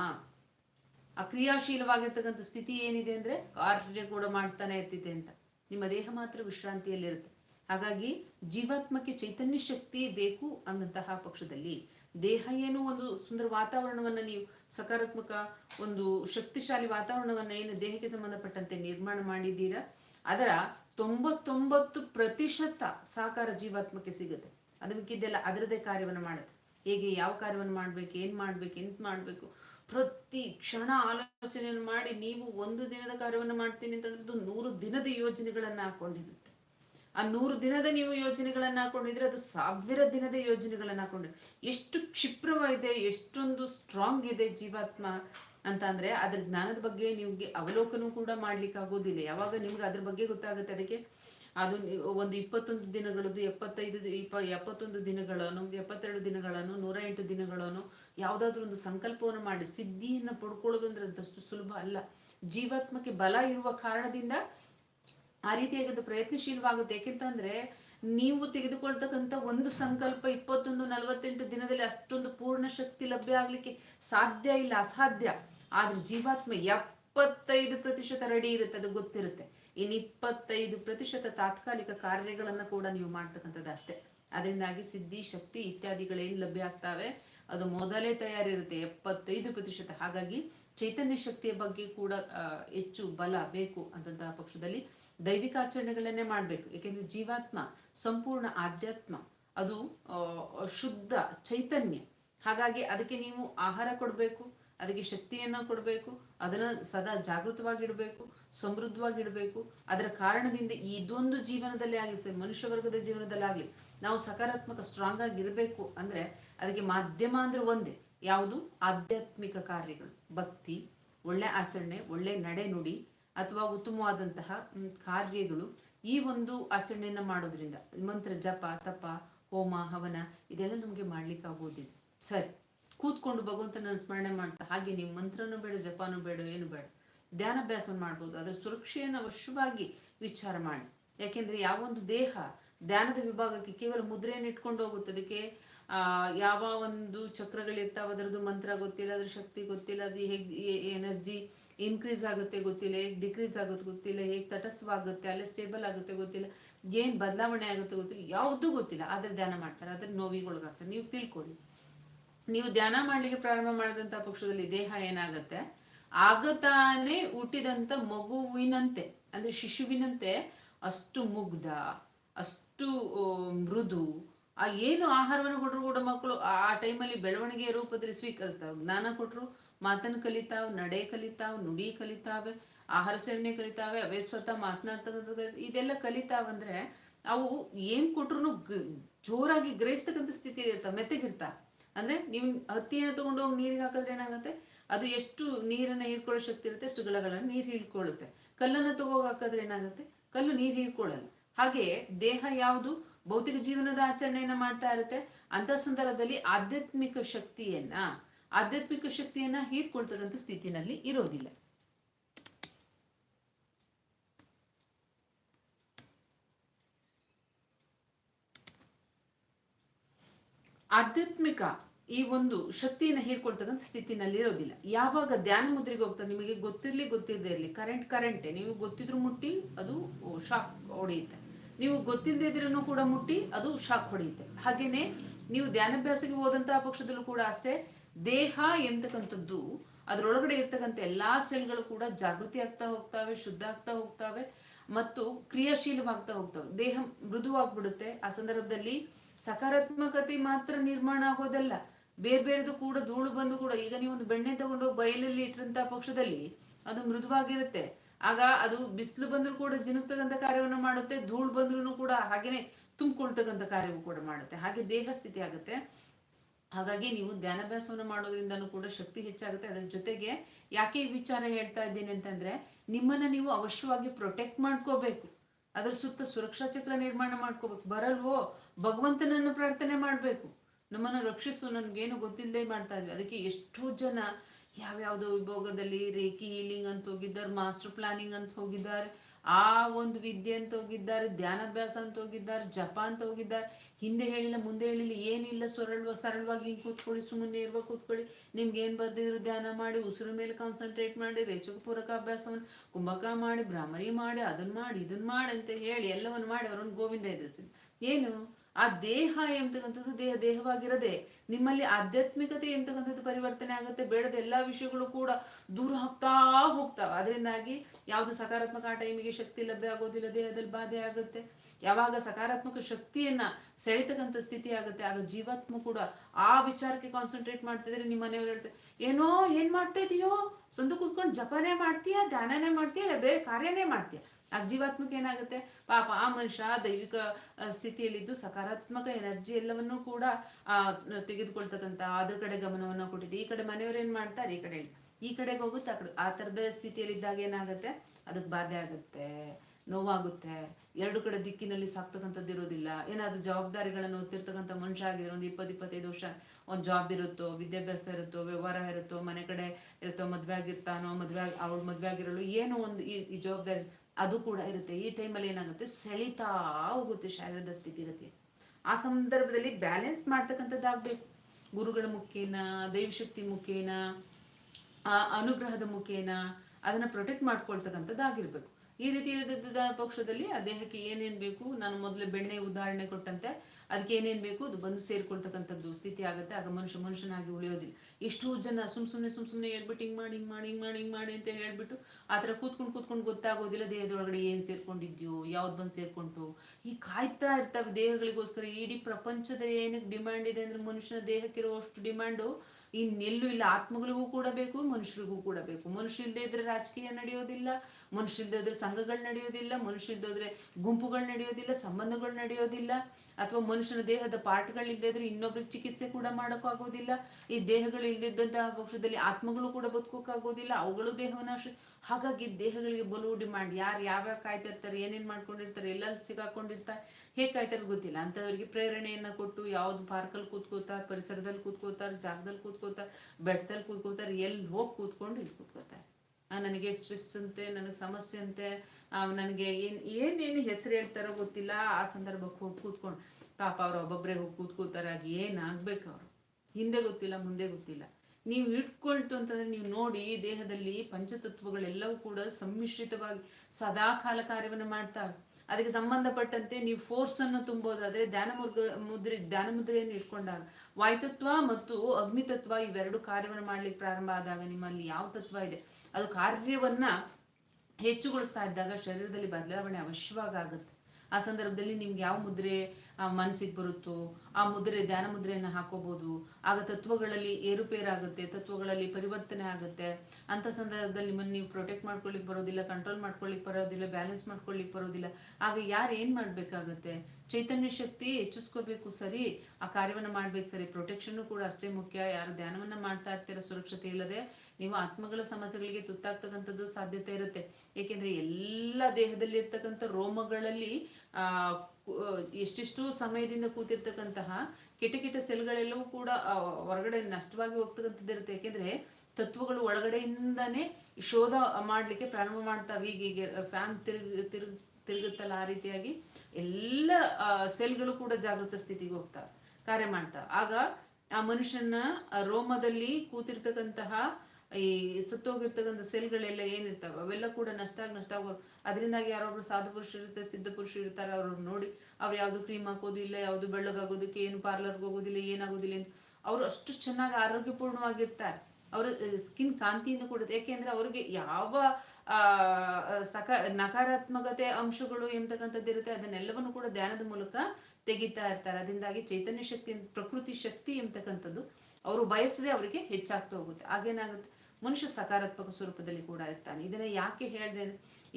ಆ ಕ್ರಿಯಾಶೀಲವಾಗಿರ್ತಕ್ಕಂಥ ಸ್ಥಿತಿ ಏನಿದೆ ಅಂದ್ರೆ ಕಾರ್ಯ ಕೂಡ ಮಾಡ್ತಾನೆ ಇರ್ತಿದೆ ಅಂತ. ನಿಮ್ಮ ದೇಹ ಮಾತ್ರ ವಿಶ್ರಾಂತಿಯಲ್ಲಿರುತ್ತೆ. ಹಾಗಾಗಿ ಜೀವಾತ್ಮಕ್ಕೆ ಚೈತನ್ಯ ಶಕ್ತಿ ಬೇಕು ಅನ್ನಂತಹ ಪಕ್ಷದಲ್ಲಿ ದೇಹ ಏನು ಒಂದು ಸುಂದರ ವಾತಾವರಣವನ್ನ ನೀವು ಸಕಾರಾತ್ಮಕ ಒಂದು ಶಕ್ತಿಶಾಲಿ ವಾತಾವರಣವನ್ನ ಏನು ದೇಹಕ್ಕೆ ಸಂಬಂಧಪಟ್ಟಂತೆ ನಿರ್ಮಾಣ ಮಾಡಿದ್ದೀರಾ? ಅದರ ತೊಂಬತ್ತೊಂಬತ್ತು ಪ್ರತಿಶತ ಸಾಕಾರ ಜೀವಾತ್ಮಕ್ಕೆ ಸಿಗುತ್ತೆ. ಅದು ಮಿಕ್ಕಿದ್ದೆಲ್ಲ ಅದರದೇ ಕಾರ್ಯವನ್ನು ಮಾಡುತ್ತೆ. ಹೇಗೆ ಯಾವ ಕಾರ್ಯವನ್ನು ಮಾಡ್ಬೇಕು, ಏನ್ ಮಾಡ್ಬೇಕು, ಎಂತ ಮಾಡ್ಬೇಕು, ಪ್ರತಿ ಕ್ಷಣ ಆಲೋಚನೆಯನ್ನು ಮಾಡಿ ನೀವು ಒಂದು ದಿನದ ಕಾರ್ಯವನ್ನು ಮಾಡ್ತೀನಿ ಅಂತಂದ್ರೆ ಅದು ನೂರು ದಿನದ ಯೋಜನೆಗಳನ್ನ ಹಾಕೊಂಡಿರುತ್ತೆ. ಆ ನೂರು ದಿನದ ನೀವು ಯೋಜನೆಗಳನ್ನ ಹಾಕೊಂಡಿದ್ರೆ ಅದು ಸಾವಿರ ದಿನದ ಯೋಜನೆಗಳನ್ನ ಹಾಕೊಂಡು ಎಷ್ಟು ಕ್ಷಿಪ್ರವಾಗಿದೆ, ಎಷ್ಟೊಂದು ಸ್ಟ್ರಾಂಗ್ ಇದೆ ಜೀವಾತ್ಮ ಅಂತ ಅಂದ್ರೆ ಅದ್ರ ಜ್ಞಾನದ ಬಗ್ಗೆ ನಿಮ್ಗೆ ಅವಲೋಕನ ಕೂಡ ಮಾಡ್ಲಿಕ್ಕೆ ಆಗೋದಿಲ್ಲ ಯಾವಾಗ ನಿಮ್ಗೆ ಅದ್ರ ಬಗ್ಗೆ ಗೊತ್ತಾಗುತ್ತೆ ಅದಕ್ಕೆ ಅದು ಒಂದು ಇಪ್ಪತ್ತೊಂದು ದಿನಗಳದ್ದು ಎಪ್ಪತ್ತೈದು ಇಪ್ಪ, ಎಪ್ಪತ್ತೊಂದು ದಿನಗಳನ್ನು, ಎಪ್ಪತ್ತೆರಡು ದಿನಗಳನ್ನು ನೂರ ಎಂಟು ದಿನಗಳನ್ನು ಯಾವುದಾದ್ರೂ ಒಂದು ಸಂಕಲ್ಪವನ್ನು ಮಾಡಿ, ಸಿದ್ಧಿಯನ್ನು ಪಡ್ಕೊಳ್ಳೋದು ಅಂದ್ರೆ ಅದಷ್ಟು ಸುಲಭ ಅಲ್ಲ. ಜೀವಾತ್ಮಕ್ಕೆ ಬಲ ಇರುವ ಕಾರಣದಿಂದ ಆ ರೀತಿಯಾಗಿ ಅದು ಪ್ರಯತ್ನಶೀಲವಾಗುತ್ತೆ. ಯಾಕೆಂತಂದ್ರೆ ನೀವು ತೆಗೆದುಕೊಳ್ತಕ್ಕಂಥ ಒಂದು ಸಂಕಲ್ಪ ಇಪ್ಪತ್ತೊಂದು, ನಲವತ್ತೆಂಟು ದಿನದಲ್ಲಿ ಅಷ್ಟೊಂದು ಪೂರ್ಣ ಶಕ್ತಿ ಲಭ್ಯ ಆಗ್ಲಿಕ್ಕೆ ಸಾಧ್ಯ ಇಲ್ಲ, ಅಸಾಧ್ಯ. ಆದ್ರೆ ಜೀವಾತ್ಮ ಎಪ್ಪತ್ತೈದು ಪ್ರತಿಶತ ರೆಡಿ ಇರುತ್ತೆ, ಅದು ಗೊತ್ತಿರುತ್ತೆ. ಇನ್ನು ಇಪ್ಪತ್ತೈದು ಪ್ರತಿಶತ ತಾತ್ಕಾಲಿಕ ಕಾರ್ಯಗಳನ್ನ ಕೂಡ ನೀವು ಮಾಡ್ತಕ್ಕಂಥದ್ದು ಅಷ್ಟೇ. ಅದರಿಂದಾಗಿ ಸಿದ್ಧಿ, ಶಕ್ತಿ ಇತ್ಯಾದಿಗಳೇನು ಲಭ್ಯ ಆಗ್ತಾವೆ? ಅದು ಮೊದಲೇ ತಯಾರಿರುತ್ತೆ. ಎಪ್ಪತ್ತೈದು ಪ್ರತಿಶತ. ಹಾಗಾಗಿ ಚೈತನ್ಯ ಶಕ್ತಿಯ ಬಗ್ಗೆ ಕೂಡ ಹೆಚ್ಚು ಬಲ ಬೇಕು ಅಂತಂತಹ ಪಕ್ಷದಲ್ಲಿ ದೈವಿಕ ಆಚರಣೆಗಳನ್ನೇ ಮಾಡ್ಬೇಕು. ಯಾಕೆಂದ್ರೆ ಜೀವಾತ್ಮ, ಸಂಪೂರ್ಣ ಆಧ್ಯಾತ್ಮ, ಅದು ಶುದ್ಧ ಚೈತನ್ಯ. ಹಾಗಾಗಿ ಅದಕ್ಕೆ ನೀವು ಆಹಾರ ಕೊಡ್ಬೇಕು ಅದಕ್ಕೆ ಶಕ್ತಿಯನ್ನ ಕೊಡಬೇಕು, ಅದನ್ನ ಸದಾ ಜಾಗೃತವಾಗಿಡಬೇಕು, ಸಮೃದ್ಧವಾಗಿಡಬೇಕು. ಅದರ ಕಾರಣದಿಂದ ಇದೊಂದು ಜೀವನದಲ್ಲಿ ಆಗಲಿ, ಸರ್, ಮನುಷ್ಯ ವರ್ಗದ ಜೀವನದಲ್ಲಿ ಆಗ್ಲಿ, ನಾವು ಸಕಾರಾತ್ಮಕ ಸ್ಟ್ರಾಂಗ್ ಆಗಿರ್ಬೇಕು ಅಂದ್ರೆ ಅದಕ್ಕೆ ಮಾಧ್ಯಮ ಅಂದ್ರೆ ಒಂದೇ, ಯಾವುದು? ಆಧ್ಯಾತ್ಮಿಕ ಕಾರ್ಯಗಳು. ಭಕ್ತಿ, ಒಳ್ಳೆ ಆಚರಣೆ, ಒಳ್ಳೆ ನಡೆ ನುಡಿ ಅಥವಾ ಉತ್ತಮವಾದಂತಹ ಕಾರ್ಯಗಳು ಈ ಒಂದು ಆಚರಣೆಯನ್ನ ಮಾಡೋದ್ರಿಂದ. ಮಂತ್ರ ಜಪ, ತಪ, ಹೋಮ, ಹವನ ಇದೆಲ್ಲ ನಮ್ಗೆ ಮಾಡ್ಲಿಕ್ಕೆ ಆಗೋದಿಲ್ಲ ಸರಿ. ಕೂತ್ಕೊಂಡು ಭಗವಂತನ ಸ್ಮರಣೆ ಮಾಡ್ತಾ, ಹಾಗೆ ನೀವು ಮಂತ್ರನೂ ಬೇಡ, ಜಪಾನು ಬೇಡ, ಏನು ಬೇಡ. ಧ್ಯಾನಾಭ್ಯಾಸ ಮಾಡ್ಬೋದು. ಅದರ ಸುರಕ್ಷೆಯನ್ನು ಅವಶ್ಯವಾಗಿ ವಿಚಾರ ಮಾಡಿ. ಯಾಕೆಂದ್ರೆ ಯಾವೊಂದು ದೇಹ ಧ್ಯಾನದ ವಿಭಾಗಕ್ಕೆ ಕೇವಲ ಮುದ್ರೆಯನ್ನು ಇಟ್ಕೊಂಡು ಹೋಗುತ್ತೆ. ಅದಕ್ಕೆ, ಆ, ಯಾವ ಒಂದು ಚಕ್ರಗಳಿರ್ತಾವ ಅದರದ್ದು ಮಂತ್ರ ಗೊತ್ತಿಲ್ಲ, ಅದ್ರ ಶಕ್ತಿ ಗೊತ್ತಿಲ್ಲ, ಅದು ಹೇಗ್ ಎನರ್ಜಿ ಇನ್ಕ್ರೀಸ್ ಆಗುತ್ತೆ ಗೊತ್ತಿಲ್ಲ, ಹೇಗ್ ಡಿಕ್ರೀಸ್ ಆಗುತ್ತೆ ಗೊತ್ತಿಲ್ಲ, ಹೇಗ್ ತಟಸ್ಥವಾಗುತ್ತೆ, ಅಲ್ಲೇ ಸ್ಟೇಬಲ್ ಆಗುತ್ತೆ ಗೊತ್ತಿಲ್ಲ, ಏನ್ ಬದಲಾವಣೆ ಆಗುತ್ತೆ ಗೊತ್ತಿಲ್ಲ, ಯಾವುದೂ ಗೊತ್ತಿಲ್ಲ. ಆದ್ರೆ ಧ್ಯಾನ ಮಾಡ್ತಾರೆ ಅದ್ರ ನೋವಿಗೊಳಗಾಗ್ತಾರೆ. ನೀವು ತಿಳ್ಕೊಳ್ಳಿ. ನೀವು ಧ್ಯಾನ ಮಾಡ್ಲಿಕ್ಕೆ ಪ್ರಾರಂಭ ಮಾಡಿದಂತ ಪಕ್ಷದಲ್ಲಿ ದೇಹ ಏನಾಗತ್ತೆ? ಆಗತಾನೆ ಹುಟ್ಟಿದಂತ ಮಗುವಿನಂತೆ, ಅಂದ್ರೆ ಶಿಶುವಿನಂತೆ ಅಷ್ಟು ಮುಗ್ಧ, ಅಷ್ಟು ಮೃದು, ಆ ಏನು ಆಹಾರವನ್ನು ಕೊಟ್ಟರು ಕೂಡ ಮಕ್ಕಳು ಆ ಟೈಮಲ್ಲಿ ಬೆಳವಣಿಗೆಯ ರೂಪದಲ್ಲಿ ಸ್ವೀಕರಿಸ್ತಾವೆ. ಜ್ಞಾನ ಕೊಟ್ಟರು ಮಾತನ್ ಕಲಿತಾವ್ ನಡೆ ಕಲಿತಾವ್, ನುಡಿ ಕಲಿತಾವೆ, ಆಹಾರ ಸೇವನೆ ಕಲಿತಾವೆ, ಅವೇ ಸ್ವತಃ ಮಾತನಾಡ್ತಕ್ಕಂಥ ಇದೆಲ್ಲ ಕಲಿತಾವಂದ್ರೆ ಅವು ಏನ್ ಕೊಟ್ರು ಜೋರಾಗಿ ಗ್ರಹಿಸ್ತಕ್ಕಂಥ ಸ್ಥಿತಿ ಇರ್ತಾವ, ಮೆತ್ತಗಿರ್ತಾವ. ಅಂದ್ರೆ ನೀವು ಹತ್ತಿಯನ್ನು ತಗೊಂಡು ಹೋಗಿ ನೀರಿಗೆ ಹಾಕಿದ್ರೆ ಏನಾಗುತ್ತೆ? ಅದು ಎಷ್ಟು ನೀರನ್ನ ಹೀರ್ಕೊಳ್ಳೋ ಶಕ್ತಿ ಇರುತ್ತೆ, ಅಷ್ಟು ಗಳಗಳನ್ನ ನೀರ್ ಹೀರ್ಕೊಳ್ಳುತ್ತೆ. ಕಲ್ಲನ್ನ ತಗೋಗಿ ಹಾಕಿದ್ರೆ ಏನಾಗುತ್ತೆ? ಕಲ್ಲು ನೀರ್ ಹೀರ್ಕೊಳ್ಳಲ್ಲ. ಹಾಗೆ ದೇಹ ಯಾವುದು? ಭೌತಿಕ ಜೀವನದ ಆಚರಣೆಯನ್ನ ಮಾಡ್ತಾ ಇರುತ್ತೆ. ಅಂತ ಸಂದರ್ಭದಲ್ಲಿ ಆಧ್ಯಾತ್ಮಿಕ ಶಕ್ತಿಯನ್ನ ಆಧ್ಯಾತ್ಮಿಕ ಶಕ್ತಿಯನ್ನ ಹೀರ್ಕೊಳ್ತದಂತ ಸ್ಥಿತಿನಲ್ಲಿ ಇರೋದಿಲ್ಲ. ಆಧ್ಯಾತ್ಮಿಕ ಈ ಒಂದು ಶಕ್ತಿಯನ್ನು ಹೀರ್ಕೊಳ್ತಕ್ಕಂಥ ಸ್ಥಿತಿನಲ್ಲಿ ಇರೋದಿಲ್ಲ. ಯಾವಾಗ ಧ್ಯಾನ ಮುದ್ರೆಗೆ ಹೋಗ್ತಾರೆ ನಿಮಗೆ ಗೊತ್ತಿರಲಿ ಗೊತ್ತಿರದೇ ಇರಲಿ ಕರೆಂಟ್ ಕರೆಂಟೇ ನೀವು ಗೊತ್ತಿದ್ರು ಮುಟ್ಟಿ, ಅದು ಶಾಕ್ ಹೊಡೆಯುತ್ತೆ. ನೀವು ಗೊತ್ತಿಲ್ಲದಿದ್ರೂ ಕೂಡ ಮುಟ್ಟಿ, ಅದು ಶಾಕ್ ಹೊಡೆಯುತ್ತೆ. ಹಾಗೇನೆ ನೀವು ಧ್ಯಾನಾಭ್ಯಾಸಕ್ಕೆ ಹೋದಂತಹ ಪಕ್ಷದಲ್ಲೂ ಕೂಡ ಅಷ್ಟೇ, ದೇಹ ಎಂತಕ್ಕಂಥದ್ದು ಅದರೊಳಗಡೆ ಇರ್ತಕ್ಕಂಥ ಎಲ್ಲಾ ಸೆಲ್ಗಳು ಕೂಡ ಜಾಗೃತಿ ಆಗ್ತಾ ಹೋಗ್ತಾವೆ, ಶುದ್ಧ ಆಗ್ತಾ ಹೋಗ್ತಾವೆ, ಮತ್ತು ಕ್ರಿಯಾಶೀಲವಾಗ್ತಾ ಹೋಗ್ತಾವೆ. ದೇಹ ಮೃದುವಾಗ್ಬಿಡುತ್ತೆ. ಆ ಸಂದರ್ಭದಲ್ಲಿ ಸಕಾರಾತ್ಮಕತೆ ಮಾತ್ರ ನಿರ್ಮಾಣ ಆಗೋದಲ್ಲ. ಬೇರೆ ಬೇರೆದು ಕೂಡ ಧೂಳು ಬಂದು ಕೂಡ ಈಗ ನೀವು ಒಂದು ಬೆಣ್ಣೆ ತಗೊಂಡು ಬಯಲಲ್ಲಿ ಇಟ್ಟಂತ ಪಕ್ಷದಲ್ಲಿ ಅದು ಮೃದುವಾಗಿರುತ್ತೆ. ಆಗ ಅದು ಬಿಸಿಲು ಬಂದ್ರು ಕೂಡ ಜಿನುಗ್ತಕ್ಕಂಥ ಕಾರ್ಯವನ್ನು ಮಾಡುತ್ತೆ, ಧೂಳು ಬಂದ್ರು ಕೂಡ ಹಾಗೇನೆ ತುಂಬಿಕೊಳ್ತಕ್ಕಂಥ ಕಾರ್ಯವೂ ಕೂಡ ಮಾಡುತ್ತೆ. ಹಾಗೆ ದೇಹ ಸ್ಥಿತಿ ಆಗುತ್ತೆ. ಹಾಗಾಗಿ ನೀವು ಧ್ಯಾನಾಭ್ಯಾಸವನ್ನು ಮಾಡೋದ್ರಿಂದನು ಕೂಡ ಶಕ್ತಿ ಹೆಚ್ಚಾಗುತ್ತೆ. ಅದರ ಜೊತೆಗೆ ಯಾಕೆ ಈ ವಿಚಾರ ಹೇಳ್ತಾ ಇದ್ದೀನಿ ಅಂತಂದ್ರೆ ನಿಮ್ಮನ್ನ ನೀವು ಅವಶ್ಯವಾಗಿ ಪ್ರೊಟೆಕ್ಟ್ ಮಾಡ್ಕೋಬೇಕು. ಅದ್ರ ಸುತ್ತ ಸುರಕ್ಷಾ ಚಕ್ರ ನಿರ್ಮಾಣ ಮಾಡ್ಕೋಬೇಕು. ಬರಲ್ವೋ? ಭಗವಂತನನ್ನು ಪ್ರಾರ್ಥನೆ ಮಾಡ್ಬೇಕು. ನಮ್ಮನ್ನ ರಕ್ಷಿಸು, ನನ್ಗೇನು ಗೊತ್ತಿಲ್ಲದೆ ಮಾಡ್ತಾ ಇದ್ವಿ. ಅದಕ್ಕೆ ಎಷ್ಟೋ ಜನ ಯಾವ್ಯಾವುದೋ ವಿಭೋಗದಲ್ಲಿ ರೇಖಿ ಹೀಲಿಂಗ್ ಅಂತ ಹೋಗಿದ್ದಾರೆ, ಮಾಸ್ಟರ್ ಪ್ಲಾನಿಂಗ್ ಅಂತ ಹೋಗಿದ್ದಾರೆ, ಆ ಒಂದು ವಿದ್ಯೆ ಅಂತ ಹೋಗಿದ್ದಾರೆ, ಧ್ಯಾನಾಭ್ಯಾಸ ಅಂತ ಹೋಗಿದ್ದಾರೆ, ಜಪ ಅಂತ ಹೋಗಿದ್ದಾರೆ. ಹಿಂದೆ ಹೇಳಿಲ್ಲ, ಮುಂದೆ ಹೇಳಿಲ್ಲ, ಏನಿಲ್ಲ ಸರಳ ಸರಳವಾಗಿ ಹಿಂಗ್ ಕೂತ್ಕೊಳ್ಳಿ ಸುಮ್ಮನೆ ಇರುವ ಕೂತ್ಕೊಳ್ಳಿ. ನಿಮ್ಗೆ ಏನ್ ಬರ್ದಿದ್ರು ಧ್ಯಾನ ಮಾಡಿ, ಉಸಿರು ಮೇಲೆ ಕಾನ್ಸಂಟ್ರೇಟ್ ಮಾಡಿ ರೇಚಕ ಪೂರಕ ಅಭ್ಯಾಸವನ್ನು ಕುಂಭಕ ಮಾಡಿ ಭ್ರಾಮರಿ ಮಾಡಿ ಅದನ್ನ ಮಾಡಿ ಇದನ್ನ ಮಾಡಿ ಅಂತ ಹೇಳಿ ಎಲ್ಲವನ್ನು ಮಾಡಿ, ಅವ್ರನ್ನ ಗೋವಿಂದ ಎದುರಿಸಿದ್ರು ಏನು? ಆ ದೇಹ ಎಂತಕ್ಕಂಥದ್ದು? ದೇಹ ದೇಹವಾಗಿರದೆ ನಿಮ್ಮಲ್ಲಿ ಆಧ್ಯಾತ್ಮಿಕತೆ ಎಂತಕ್ಕಂಥದ್ದು ಪರಿವರ್ತನೆ ಆಗುತ್ತೆ? ಬೇಡದ ಎಲ್ಲಾ ವಿಷಯಗಳು ಕೂಡ ದೂರ ಹೋಗ್ತಾ ಹೋಗ್ತಾವ. ಅದರಿಂದಾಗಿ ಯಾವುದು ಸಕಾರಾತ್ಮಕ ಆ ಟೈಮಿಗೆ ಶಕ್ತಿ ಲಭ್ಯ ಆಗೋದಿಲ್ಲ, ದೇಹದಲ್ಲಿ ಬಾಧೆ ಆಗುತ್ತೆ. ಯಾವಾಗ ಸಕಾರಾತ್ಮಕ ಶಕ್ತಿಯನ್ನ ಸೆಳೆತಕ್ಕಂಥ ಸ್ಥಿತಿ ಆಗುತ್ತೆ, ಆಗ ಜೀವಾತ್ಮ ಕೂಡ ಆ ವಿಚಾರಕ್ಕೆ ಕಾನ್ಸಂಟ್ರೇಟ್ ಮಾಡ್ತಿದ್ರೆ ನಿಮ್ಮ ಮನೆಯವ್ರು ಹೇಳ್ತಾರೆ ಏನೋ ಏನ್ ಮಾಡ್ತಾ ಇದೀಯೋ? ಸ್ವಂತ ಕೂತ್ಕೊಂಡು ಜಪನೇ ಮಾಡ್ತೀಯಾ, ಧ್ಯಾನನೇ ಮಾಡ್ತೀಯಾ, ಇಲ್ಲ ಬೇರೆ ಕಾರ್ಯನೇ ಮಾಡ್ತೀಯಾ? ಆಗ ಜೀವಾತ್ಮಕ ಏನಾಗುತ್ತೆ? ಪಾಪ ಆ ಮನುಷ್ಯ ದೈವಿಕ ಸ್ಥಿತಿಯಲ್ಲಿದ್ದು ಸಕಾರಾತ್ಮಕ ಎನರ್ಜಿ ಎಲ್ಲವನ್ನೂ ಕೂಡ, ಆ, ತೆಗೆದುಕೊಳ್ತಕ್ಕಂತ ಅದ್ರ ಕಡೆ ಗಮನವನ್ನ ಕೊಟ್ಟಿದ್ದೆ ಈ ಕಡೆ ಮನೆಯವ್ರು ಏನ್ ಮಾಡ್ತಾರೆ? ಈ ಕಡೆ ಈ ಕಡೆಗೆ ಹೋಗುತ್ತೆ, ಆ ಕಡೆ ಆ ತರದ ಸ್ಥಿತಿಯಲ್ಲಿದ್ದಾಗ ಏನಾಗುತ್ತೆ? ಅದಕ್ಕೆ ಬಾಧೆ ಆಗುತ್ತೆ. ನೋವಾಗುತ್ತೆ. ಎರಡು ಕಡೆ ದಿಕ್ಕಿನಲ್ಲಿ ಸಾಕ್ತಕ್ಕಂಥದ್ದು ಇರೋದಿಲ್ಲ. ಏನಾದ್ರು ಜವಾಬ್ದಾರಿಗಳನ್ನು ಹೊತ್ತಿರ್ತಕ್ಕಂಥ ಮನುಷ್ಯ ಆಗಿದ್ರೆ ಒಂದು ಇಪ್ಪತ್ತು, ಇಪ್ಪತ್ತೈದು ವರ್ಷ ಒಂದು ಜಾಬ್ ಇರುತ್ತೋ, ವಿದ್ಯಾಭ್ಯಾಸ ಇರುತ್ತೋ, ವ್ಯವಹಾರ ಇರುತ್ತೋ, ಮನೆ ಕಡೆ ಇರುತ್ತೋ, ಮದ್ವೆ ಆಗಿರ್ತಾನೋ, ಮದ್ವೆ ಅವ್ಳ ಮದ್ವೆ ಆಗಿರಲು ಏನೋ ಒಂದು ಈ ಜವಾಬ್ದಾರಿ ಅದು ಕೂಡ ಇರುತ್ತೆ. ಈ ಟೈಮಲ್ಲಿ ಏನಾಗುತ್ತೆ? ಸೆಳಿತಾ ಹೋಗುತ್ತೆ ಶಾರೀರದ ಇರುತ್ತೆ. ಆ ಸಂದರ್ಭದಲ್ಲಿ ಬ್ಯಾಲೆನ್ಸ್ ಮಾಡ್ತಕ್ಕಂಥದ್ದಾಗ್ಬೇಕು. ಗುರುಗಳ ಮುಖೇನ, ದೈವಶಕ್ತಿ ಮುಖೇನ, ಆ, ಅನುಗ್ರಹದ ಮುಖೇನ, ಅದನ್ನ ಪ್ರೊಟೆಕ್ಟ್ ಮಾಡ್ಕೊಳ್ತಕ್ಕಂಥದ್ದಾಗಿರ್ಬೇಕು. ಈ ರೀತಿ ಇಲ್ಲದ ಪಕ್ಷದಲ್ಲಿ ಆ ದೇಹಕ್ಕೆ ಏನೇನ್ ಬೇಕು? ನಾನು ಮೊದಲು ಬೆಣ್ಣೆ ಉದಾಹರಣೆ ಕೊಟ್ಟಂತೆ. ಅದಕ್ಕೆ ಏನೇನ್ ಬೇಕು? ಅದು ಬಂದು ಸೇರ್ಕೊಳ್ತಕ್ಕಂಥದ್ದು ಸ್ಥಿತಿ ಆಗುತ್ತೆ. ಆಗ ಮನುಷ್ಯ ಮನುಷ್ಯನಾಗಿ ಉಳಿಯೋದಿಲ್ಲ. ಎಷ್ಟೋ ಜನ ಸುಮ್ ಸುಮ್ನೆ ಸುಮ್ ಸುಮ್ನೆ ಹೇಳ್ಬಿಟ್ಟು ಹಿಂಗ್ ಮಾಡಿ ಹಿಂಗ್ ಮಾಡಿ ಹಿಂಗ್ ಮಾಡಿ ಹಿಂಗ್ ಮಾಡಿ ಅಂತ ಹೇಳ್ಬಿಟ್ಟು ಆ ಥರ ಕೂತ್ಕೊಂಡು ಕೂತ್ಕೊಂಡು ಗೊತ್ತಾಗೋದಿಲ್ಲ ದೇಹದೊಳಗಡೆ ಏನ್ ಸೇರ್ಕೊಂಡಿದ್ಯೋ, ಯಾವ್ದು ಬಂದು ಸೇರ್ಕೊಂಡು ಈ ಕಾಯ್ತಾ ಇರ್ತವೆ ದೇಹಗಳಿಗೋಸ್ಕರ. ಇಡೀ ಪ್ರಪಂಚದ ಏನಕ್ಕೆ ಡಿಮ್ಯಾಂಡ್ ಇದೆ ಅಂದ್ರೆ ಮನುಷ್ಯನ ದೇಹಕ್ಕಿರುವಷ್ಟು ಡಿಮ್ಯಾಂಡು ಇನ್ನೆಲ್ಲೂ ಇಲ್ಲ. ಆತ್ಮಗಳಿಗೂ ಕೂಡ ಬೇಕು, ಮನುಷ್ಯರಿಗೂ ಕೂಡ ಬೇಕು. ಮನುಷ್ಯ ಇಲ್ಲದೆ ಇದ್ರೆ ರಾಜಕೀಯ ನಡೆಯೋದಿಲ್ಲ. ಮನುಷ್ಯ ಇಲ್ದೋದ್ರೆ ಸಂಘಗಳು ನಡೆಯೋದಿಲ್ಲ ಮನುಷ್ಯ ಇಲ್ದೋದ್ರೆ ಗುಂಪುಗಳು ನಡೆಯೋದಿಲ್ಲ, ಸಂಬಂಧಗಳು ನಡೆಯೋದಿಲ್ಲ, ಅಥವಾ ಮನುಷ್ಯನ ದೇಹದ ಪಾರ್ಟ್ಗಳಿಲ್ಲದೆ ಇದ್ರೆ ಇನ್ನೊಬ್ರಿಗೆ ಚಿಕಿತ್ಸೆ ಕೂಡ ಮಾಡೋಕ್ಕಾಗೋದಿಲ್ಲ ಈ ದೇಹಗಳು ಇಲ್ದಿದ್ದಂತಹ ಪಕ್ಷದಲ್ಲಿ ಆತ್ಮಗಳು ಕೂಡ ಬದುಕೋಕ್ಕಾಗೋದಿಲ್ಲ, ಅವುಗಳು ದೇಹವನ್ನ ಆಶ್ರ- ಹಾಗಾಗಿ ದೇಹಗಳಿಗೆ ಬಲು ಡಿಮಾಂಡ್ ಯಾರು ಯಾವ್ಯಾವ ಕಾಯ್ತಾ ಇರ್ತಾರೆ, ಏನೇನ್ ಮಾಡ್ಕೊಂಡಿರ್ತಾರೆ ಎಲ್ಲ ಸಿಗಾಕೊಂಡಿರ್ತಾರೆ ಹೇಗ್ ಕಾಯ್ತಾರೆ ಗೊತ್ತಿಲ್ಲ. ಅಂಥವ್ರಿಗೆ ಪ್ರೇರಣೆಯನ್ನ ಕೊಟ್ಟು ಯಾವ್ದು ಪಾರ್ಕಲ್ಲಿ ಕೂತ್ಕೋತಾರೆ, ಪರಿಸರದಲ್ಲಿ ಕೂತ್ಕೋತಾರೆ, ಜಾಗದಲ್ಲಿ ಕೂತ್ಕೋತಾರೆ, ಬೆಟ್ಟದಲ್ಲಿ ಕೂತ್ಕೋತಾರೆ, ಎಲ್ಲಿ ಹೋಗಿ ಕೂತ್ಕೊಂಡು ಇಲ್ಲಿ ಕೂತ್ಕೋತಾರೆ. ನನಗೆ ಸ್ಟ್ರೆಸ್ ಅಂತೆ ನನಗೆ ಸಮಸ್ಯೆ ಅಂತೆ ಆ, ನನಗೆ ಏನ್ ಏನೇನು ಹೆಸರು ಹೇಳ್ತಾರೋ ಗೊತ್ತಿಲ್ಲ. ಆ ಸಂದರ್ಭಕ್ಕೆ ಹೋಗಿ ಕೂತ್ಕೊಂಡು ಪಾಪ ಅವ್ರು ಒಬ್ಬೊಬ್ಬರೇ ಹೋಗಿ ಕೂತ್ಕೋತಾರೆ ಆಗ ಏನಾಗ್ಬೇಕು ಅವರು? ಹಿಂದೆ ಗೊತ್ತಿಲ್ಲ ಮುಂದೆ ಗೊತ್ತಿಲ್ಲ. ನೀವು ಇಟ್ಕೊಳ್ತು ಅಂತಂದ್ರೆ ನೀವು ನೋಡಿ ದೇಹದಲ್ಲಿ ಪಂಚತತ್ವಗಳೆಲ್ಲವೂ ಕೂಡ ಸಮ್ಮಿಶ್ರಿತವಾಗಿ ಸದಾ ಕಾಲ ಕಾರ್ಯವನ್ನು ಮಾಡ್ತಾವೆ ಅದಕ್ಕೆ ಸಂಬಂಧಪಟ್ಟಂತೆ ನೀವು ಫೋರ್ಸ್ ಅನ್ನು ತುಂಬೋದಾದ್ರೆ ಧ್ಯಾನ ಮುರ್ಗ, ಮುದ್ರೆ, ಧ್ಯಾನ ಮುದ್ರೆಯನ್ನು ಇಟ್ಕೊಂಡಾಗ ವಾಯುತತ್ವ ಮತ್ತು ಅಗ್ನಿತತ್ವ ಇವೆರಡು ಕಾರ್ಯವನ್ನು ಮಾಡ್ಲಿಕ್ಕೆ ಪ್ರಾರಂಭ ಆದಾಗ ನಿಮ್ಮಲ್ಲಿ ಯಾವ ತತ್ವ ಇದೆ? ಅದು ಕಾರ್ಯವನ್ನ ಹೆಚ್ಚುಗೊಳಿಸ್ತಾ ಇದ್ದಾಗ ಶರೀರದಲ್ಲಿ ಬದಲಾವಣೆ ಅವಶ್ಯವಾಗಿ ಆಗುತ್ತೆ ಆ ಸಂದರ್ಭದಲ್ಲಿ ನಿಮ್ಗೆ ಯಾವ ಮುದ್ರೆ ಮನಸ್ಸಿಗೆ ಬರುತ್ತೋ, ಆ ಮುದ್ರೆ, ಧ್ಯಾನ ಮುದ್ರೆಯನ್ನು ಹಾಕೋಬಹುದು ಆಗ ತತ್ವಗಳಲ್ಲಿ ಏರುಪೇರಾಗುತ್ತೆ, ತತ್ವಗಳಲ್ಲಿ ಪರಿವರ್ತನೆ ಆಗುತ್ತೆ. ಅಂತ ಸಂದರ್ಭದಲ್ಲಿ ನಿಮ್ಮನ್ನು ನೀವು ಪ್ರೊಟೆಕ್ಟ್ ಮಾಡ್ಕೊಳ್ಳಿಕ್ ಬರೋದಿಲ್ಲ ಕಂಟ್ರೋಲ್ ಮಾಡ್ಕೊಳ್ಳಿಕ್ ಬರೋದಿಲ್ಲ ಬ್ಯಾಲೆನ್ಸ್ ಮಾಡ್ಕೊಳ್ಳಿಕ್ ಬರೋದಿಲ್ಲ. ಆಗ ಯಾರು ಏನ್ ಮಾಡ್ಬೇಕಾಗತ್ತೆ? ಚೈತನ್ಯ ಶಕ್ತಿ ಹೆಚ್ಚಿಸ್ಕೋಬೇಕು ಸರಿ, ಆ ಕಾರ್ಯವನ್ನ ಮಾಡ್ಬೇಕು ಸರಿ. ಪ್ರೊಟೆಕ್ಷನ್ ಕೂಡ ಅಷ್ಟೇ ಮುಖ್ಯ. ಯಾರು ಧ್ಯಾನವನ್ನ ಮಾಡ್ತಾ ಇರ್ತೀರ ಸುರಕ್ಷತೆ ಇಲ್ಲದೆ, ನೀವು ಆತ್ಮಗಳ ಸಮಸ್ಯೆಗಳಿಗೆ ತುತ್ತಾಗ್ತಕ್ಕಂಥದ್ದು ಸಾಧ್ಯತೆ ಇರುತ್ತೆ. ಏಕೆಂದ್ರೆ ಎಲ್ಲ ದೇಹದಲ್ಲಿ ಇರ್ತಕ್ಕಂಥ ರೋಮಗಳಲ್ಲಿ ಎಷ್ಟೆಷ್ಟು ಸಮಯದಿಂದ ಕೂತಿರ್ತಕ್ಕಂತಹ ಕೆಟ್ಟ ಕೆಟ್ಟ ಸೆಲ್ಗಳೆಲ್ಲವೂ ಕೂಡ ಹೊರಗಡೆ ನಷ್ಟವಾಗಿ ಹೋಗ್ತಕ್ಕಂಥದ್ದು ಇರುತ್ತೆ. ಯಾಕೆಂದ್ರೆ ತತ್ವಗಳು ಒಳಗಡೆಯಿಂದಾನೇ ಶೋಧ ಮಾಡ್ಲಿಕ್ಕೆ ಪ್ರಾರಂಭ ಮಾಡ್ತಾವೆ. ಹೀಗೆ ಫ್ಯಾನ್ ತಿರುಗ್ ತಿರುಗ್, ತಿರುಗುತ್ತಲ್ಲ ಆ ರೀತಿಯಾಗಿ ಎಲ್ಲ ಸೆಲ್ಗಳು ಕೂಡ ಜಾಗೃತ ಸ್ಥಿತಿಗೆ ಹೋಗ್ತಾವೆ, ಕಾರ್ಯ ಮಾಡ್ತಾವೆ. ಆಗ ಆ ಮನುಷ್ಯನ ರೋಮದಲ್ಲಿ ಕೂತಿರ್ತಕ್ಕಂತಹ ಈ ಸುತ್ತೋಗಿರ್ತಕ್ಕಂಥ ಸೆಲ್ಗಳೆಲ್ಲ ಏನಿರ್ತಾವ, ಅವೆಲ್ಲ ಕೂಡ ನಷ್ಟ ಆಗಿ ನಷ್ಟ ಆಗೋ ಅದರಿಂದಾಗಿ ಯಾರೊಬ್ರು ಸಾಧು ಪುರುಷರು ಇರ್ತಾರೆ, ಸಿದ್ಧ ಪುರುಷರು ಇರ್ತಾರೆ, ಅವ್ರನ್ನ ನೋಡಿ ಅವ್ರು ಯಾವ್ದು ಕ್ರೀಮ್ ಹಾಕೋದು ಇಲ್ಲ, ಯಾವ್ದು ಬೆಳ್ಳಗಾಗೋದಕ್ಕೆ, ಏನು ಪಾರ್ಲರ್ಗೆ ಹೋಗೋದಿಲ್ಲ, ಏನಾಗೋದಿಲ್ಲ ಅಂತ. ಅವ್ರು ಅಷ್ಟು ಚೆನ್ನಾಗಿ ಆರೋಗ್ಯಪೂರ್ಣವಾಗಿರ್ತಾರೆ. ಅವರ ಸ್ಕಿನ್ ಕಾಂತಿಯಿಂದ ಕೂಡುತ್ತೆ ಯಾಕೆಂದ್ರೆ ಅವ್ರಿಗೆ ಯಾವ ಸಕ, ನಕಾರಾತ್ಮಕತೆ ಅಂಶಗಳು ಎಂತಕ್ಕಂಥದ್ದು ಇರುತ್ತೆ, ಅದನ್ನೆಲ್ಲವನ್ನು ಕೂಡ ಧ್ಯಾನದ ಮೂಲಕ ತೆಗಿತಾ ಇರ್ತಾರೆ. ಅದರಿಂದಾಗಿ ಚೈತನ್ಯ ಶಕ್ತಿ, ಪ್ರಕೃತಿ ಶಕ್ತಿ ಎಂತಕ್ಕಂಥದ್ದು, ಅವರು ಬಯಸದೆ ಅವರಿಗೆ ಹೆಚ್ಚಾಗ್ತಾ ಹೋಗುತ್ತೆ. ಆಗೇನಾಗುತ್ತೆ ಮನುಷ್ಯ ಸಕಾರಾತ್ಮಕ ಸ್ವರೂಪದಲ್ಲಿ ಕೂಡ ಇರ್ತಾನೆ. ಇದನ್ನ ಯಾಕೆ ಹೇಳ್ದೆ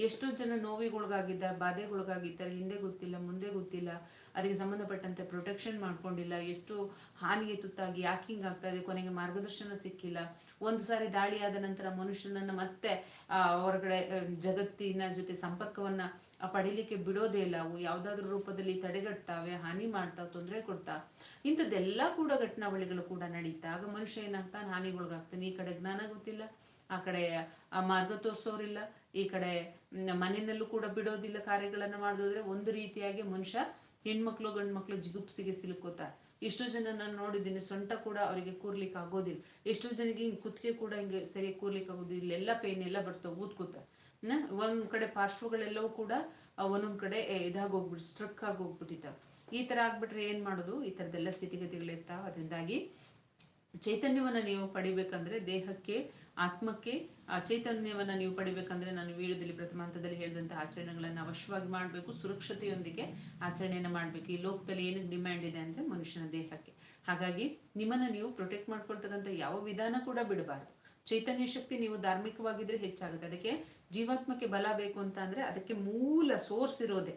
ಎಷ್ಟೋ ಜನ ನೋವಿಗೊಳಗಾಗಿದ್ದಾರೆ ಬಾಧೆಗೊಳಗಾಗಿದ್ದಾರೆ ಹಿಂದೆ ಗೊತ್ತಿಲ್ಲ, ಮುಂದೆ ಗೊತ್ತಿಲ್ಲ, ಅದಕ್ಕೆ ಸಂಬಂಧಪಟ್ಟಂತೆ ಪ್ರೊಟೆಕ್ಷನ್ ಮಾಡ್ಕೊಂಡಿಲ್ಲ, ಎಷ್ಟು ಹಾನಿಗೆ ತುತ್ತಾಗಿ ಯಾಕೆ ಹಿಂಗ್ ಆಗ್ತಾ ಇದೆ, ಕೊನೆಗೆ ಮಾರ್ಗದರ್ಶನ ಸಿಕ್ಕಿಲ್ಲ. ಒಂದು ಸಾರಿ ದಾಳಿ ಆದ ನಂತರ ಮನುಷ್ಯನನ್ನ ಮತ್ತೆ ಹೊರಗಡೆ ಜಗತ್ತಿನ ಜೊತೆ ಸಂಪರ್ಕವನ್ನ ಪಡೀಲಿಕ್ಕೆ ಬಿಡೋದೇ ಇಲ್ಲ. ಅವು ಯಾವ್ದಾದ್ರು ರೂಪದಲ್ಲಿ ತಡೆಗಟ್ತಾವೆ, ಹಾನಿ ಮಾಡ್ತಾವೆ, ತೊಂದರೆ ಕೊಡ್ತಾ ಇಂಥದ್ದೆಲ್ಲ ಕೂಡ ಘಟನಾವಳಿಗಳು ಕೂಡ ನಡೀತಾ. ಆಗ ಮನುಷ್ಯ ಏನಾಗ್ತಾನೆ? ಹಾನಿಗೊಳಗಾಗ್ತಾನೆ. ಈ ಕಡೆ ಜ್ಞಾನ ಗೊತ್ತಿಲ್ಲ. ಆ ಕಡೆ ಮಾರ್ಗ ತೋರಿಸೋರಿಲ್ಲ. ಈ ಕಡೆ ಮನೆಯಲ್ಲೂ ಕೂಡ ಬಿಡೋದಿಲ್ಲ ಕಾರ್ಯಗಳನ್ನು ಮಾಡೋದ್ರೆ ಒಂದು ರೀತಿಯಾಗಿ ಮನುಷ್ಯ ಹೆಣ್ಮಕ್ಳು, ಗಂಡ್ಮಕ್ಳು ಜಿಗುಪ್ಸಿಗೆ ಸಿಲುಕೋತಾರೆ ಎಷ್ಟೋ ಜನ ನಾನು ನೋಡಿದ್ದೀನಿ ಸೊಂಟ ಕೂಡ ಅವರಿಗೆ ಕೂರ್ಲಿಕ್ಕೆ ಆಗೋದಿಲ್ಲ ಎಷ್ಟೋ ಜನಕ್ಕೆ ಹಿಂಗೆ ಕುತ್ತಿಗೆ ಕೂಡ ಹಿಂಗೆ ಸರಿಯಾಗಿ ಕೂರ್ಲಿಕ್ಕೆ ಆಗೋದಿಲ್ಲ ಎಲ್ಲ ಪೇನ್ ಎಲ್ಲ ಬರ್ತಾವೆ ಊದ್ಕೋತಾರೆ ಒಂದ್ ಕಡೆ ಪಾರ್ಶ್ವಗಳೆಲ್ಲವೂ ಕೂಡ ಒಂದೊಂದ್ ಕಡೆ ಇದಾಗಿ ಹೋಗ್ಬಿಟ್ಟು ಸ್ಟ್ರಕ್ ಆಗಿ ಹೋಗ್ಬಿಟ್ಟಿತ್ತ ಈ ತರ ಆಗ್ಬಿಟ್ರೆ ಏನ್ ಮಾಡೋದು? ಈ ತರದೆಲ್ಲ ಸ್ಥಿತಿಗತಿಗಳಿರ್ತಾವ ಅದರಿಂದಾಗಿ ಚೈತನ್ಯವನ್ನ ನೀವು ಪಡಿಬೇಕಂದ್ರೆ ದೇಹಕ್ಕೆ, ಆತ್ಮಕ್ಕೆ, ಆ, ಚೈತನ್ಯವನ್ನ ನೀವು ಪಡಿಬೇಕಂದ್ರೆ ನಾನು ವಿಡಿಯೋದಲ್ಲಿ ಪ್ರಥಮ ಹಂತದಲ್ಲಿ ಹೇಳಿದಂತಹ ಆಚರಣೆಗಳನ್ನ ಅವಶ್ಯವಾಗಿ ಮಾಡಬೇಕು. ಸುರಕ್ಷತೆಯೊಂದಿಗೆ ಆಚರಣೆಯನ್ನ ಮಾಡ್ಬೇಕು. ಈ ಲೋಕದಲ್ಲಿ ಏನು ಡಿಮ್ಯಾಂಡ್ ಇದೆ ಅಂದ್ರೆ ಮನುಷ್ಯನ ದೇಹಕ್ಕೆ. ಹಾಗಾಗಿ ನಿಮ್ಮನ್ನ ನೀವು ಪ್ರೊಟೆಕ್ಟ್ ಮಾಡ್ಕೊಳ್ತಕ್ಕಂಥ ಯಾವ ವಿಧಾನ ಕೂಡ ಬಿಡಬಾರ್ದು. ಚೈತನ್ಯ ಶಕ್ತಿ ನೀವು ಧಾರ್ಮಿಕವಾಗಿದ್ರೆ ಹೆಚ್ಚಾಗುತ್ತೆ. ಅದಕ್ಕೆ ಜೀವಾತ್ಮಕ್ಕೆ ಬಲ ಬೇಕು ಅಂತ ಅಂದ್ರೆ ಅದಕ್ಕೆ ಮೂಲ ಸೋರ್ಸ್ ಇರೋದೆ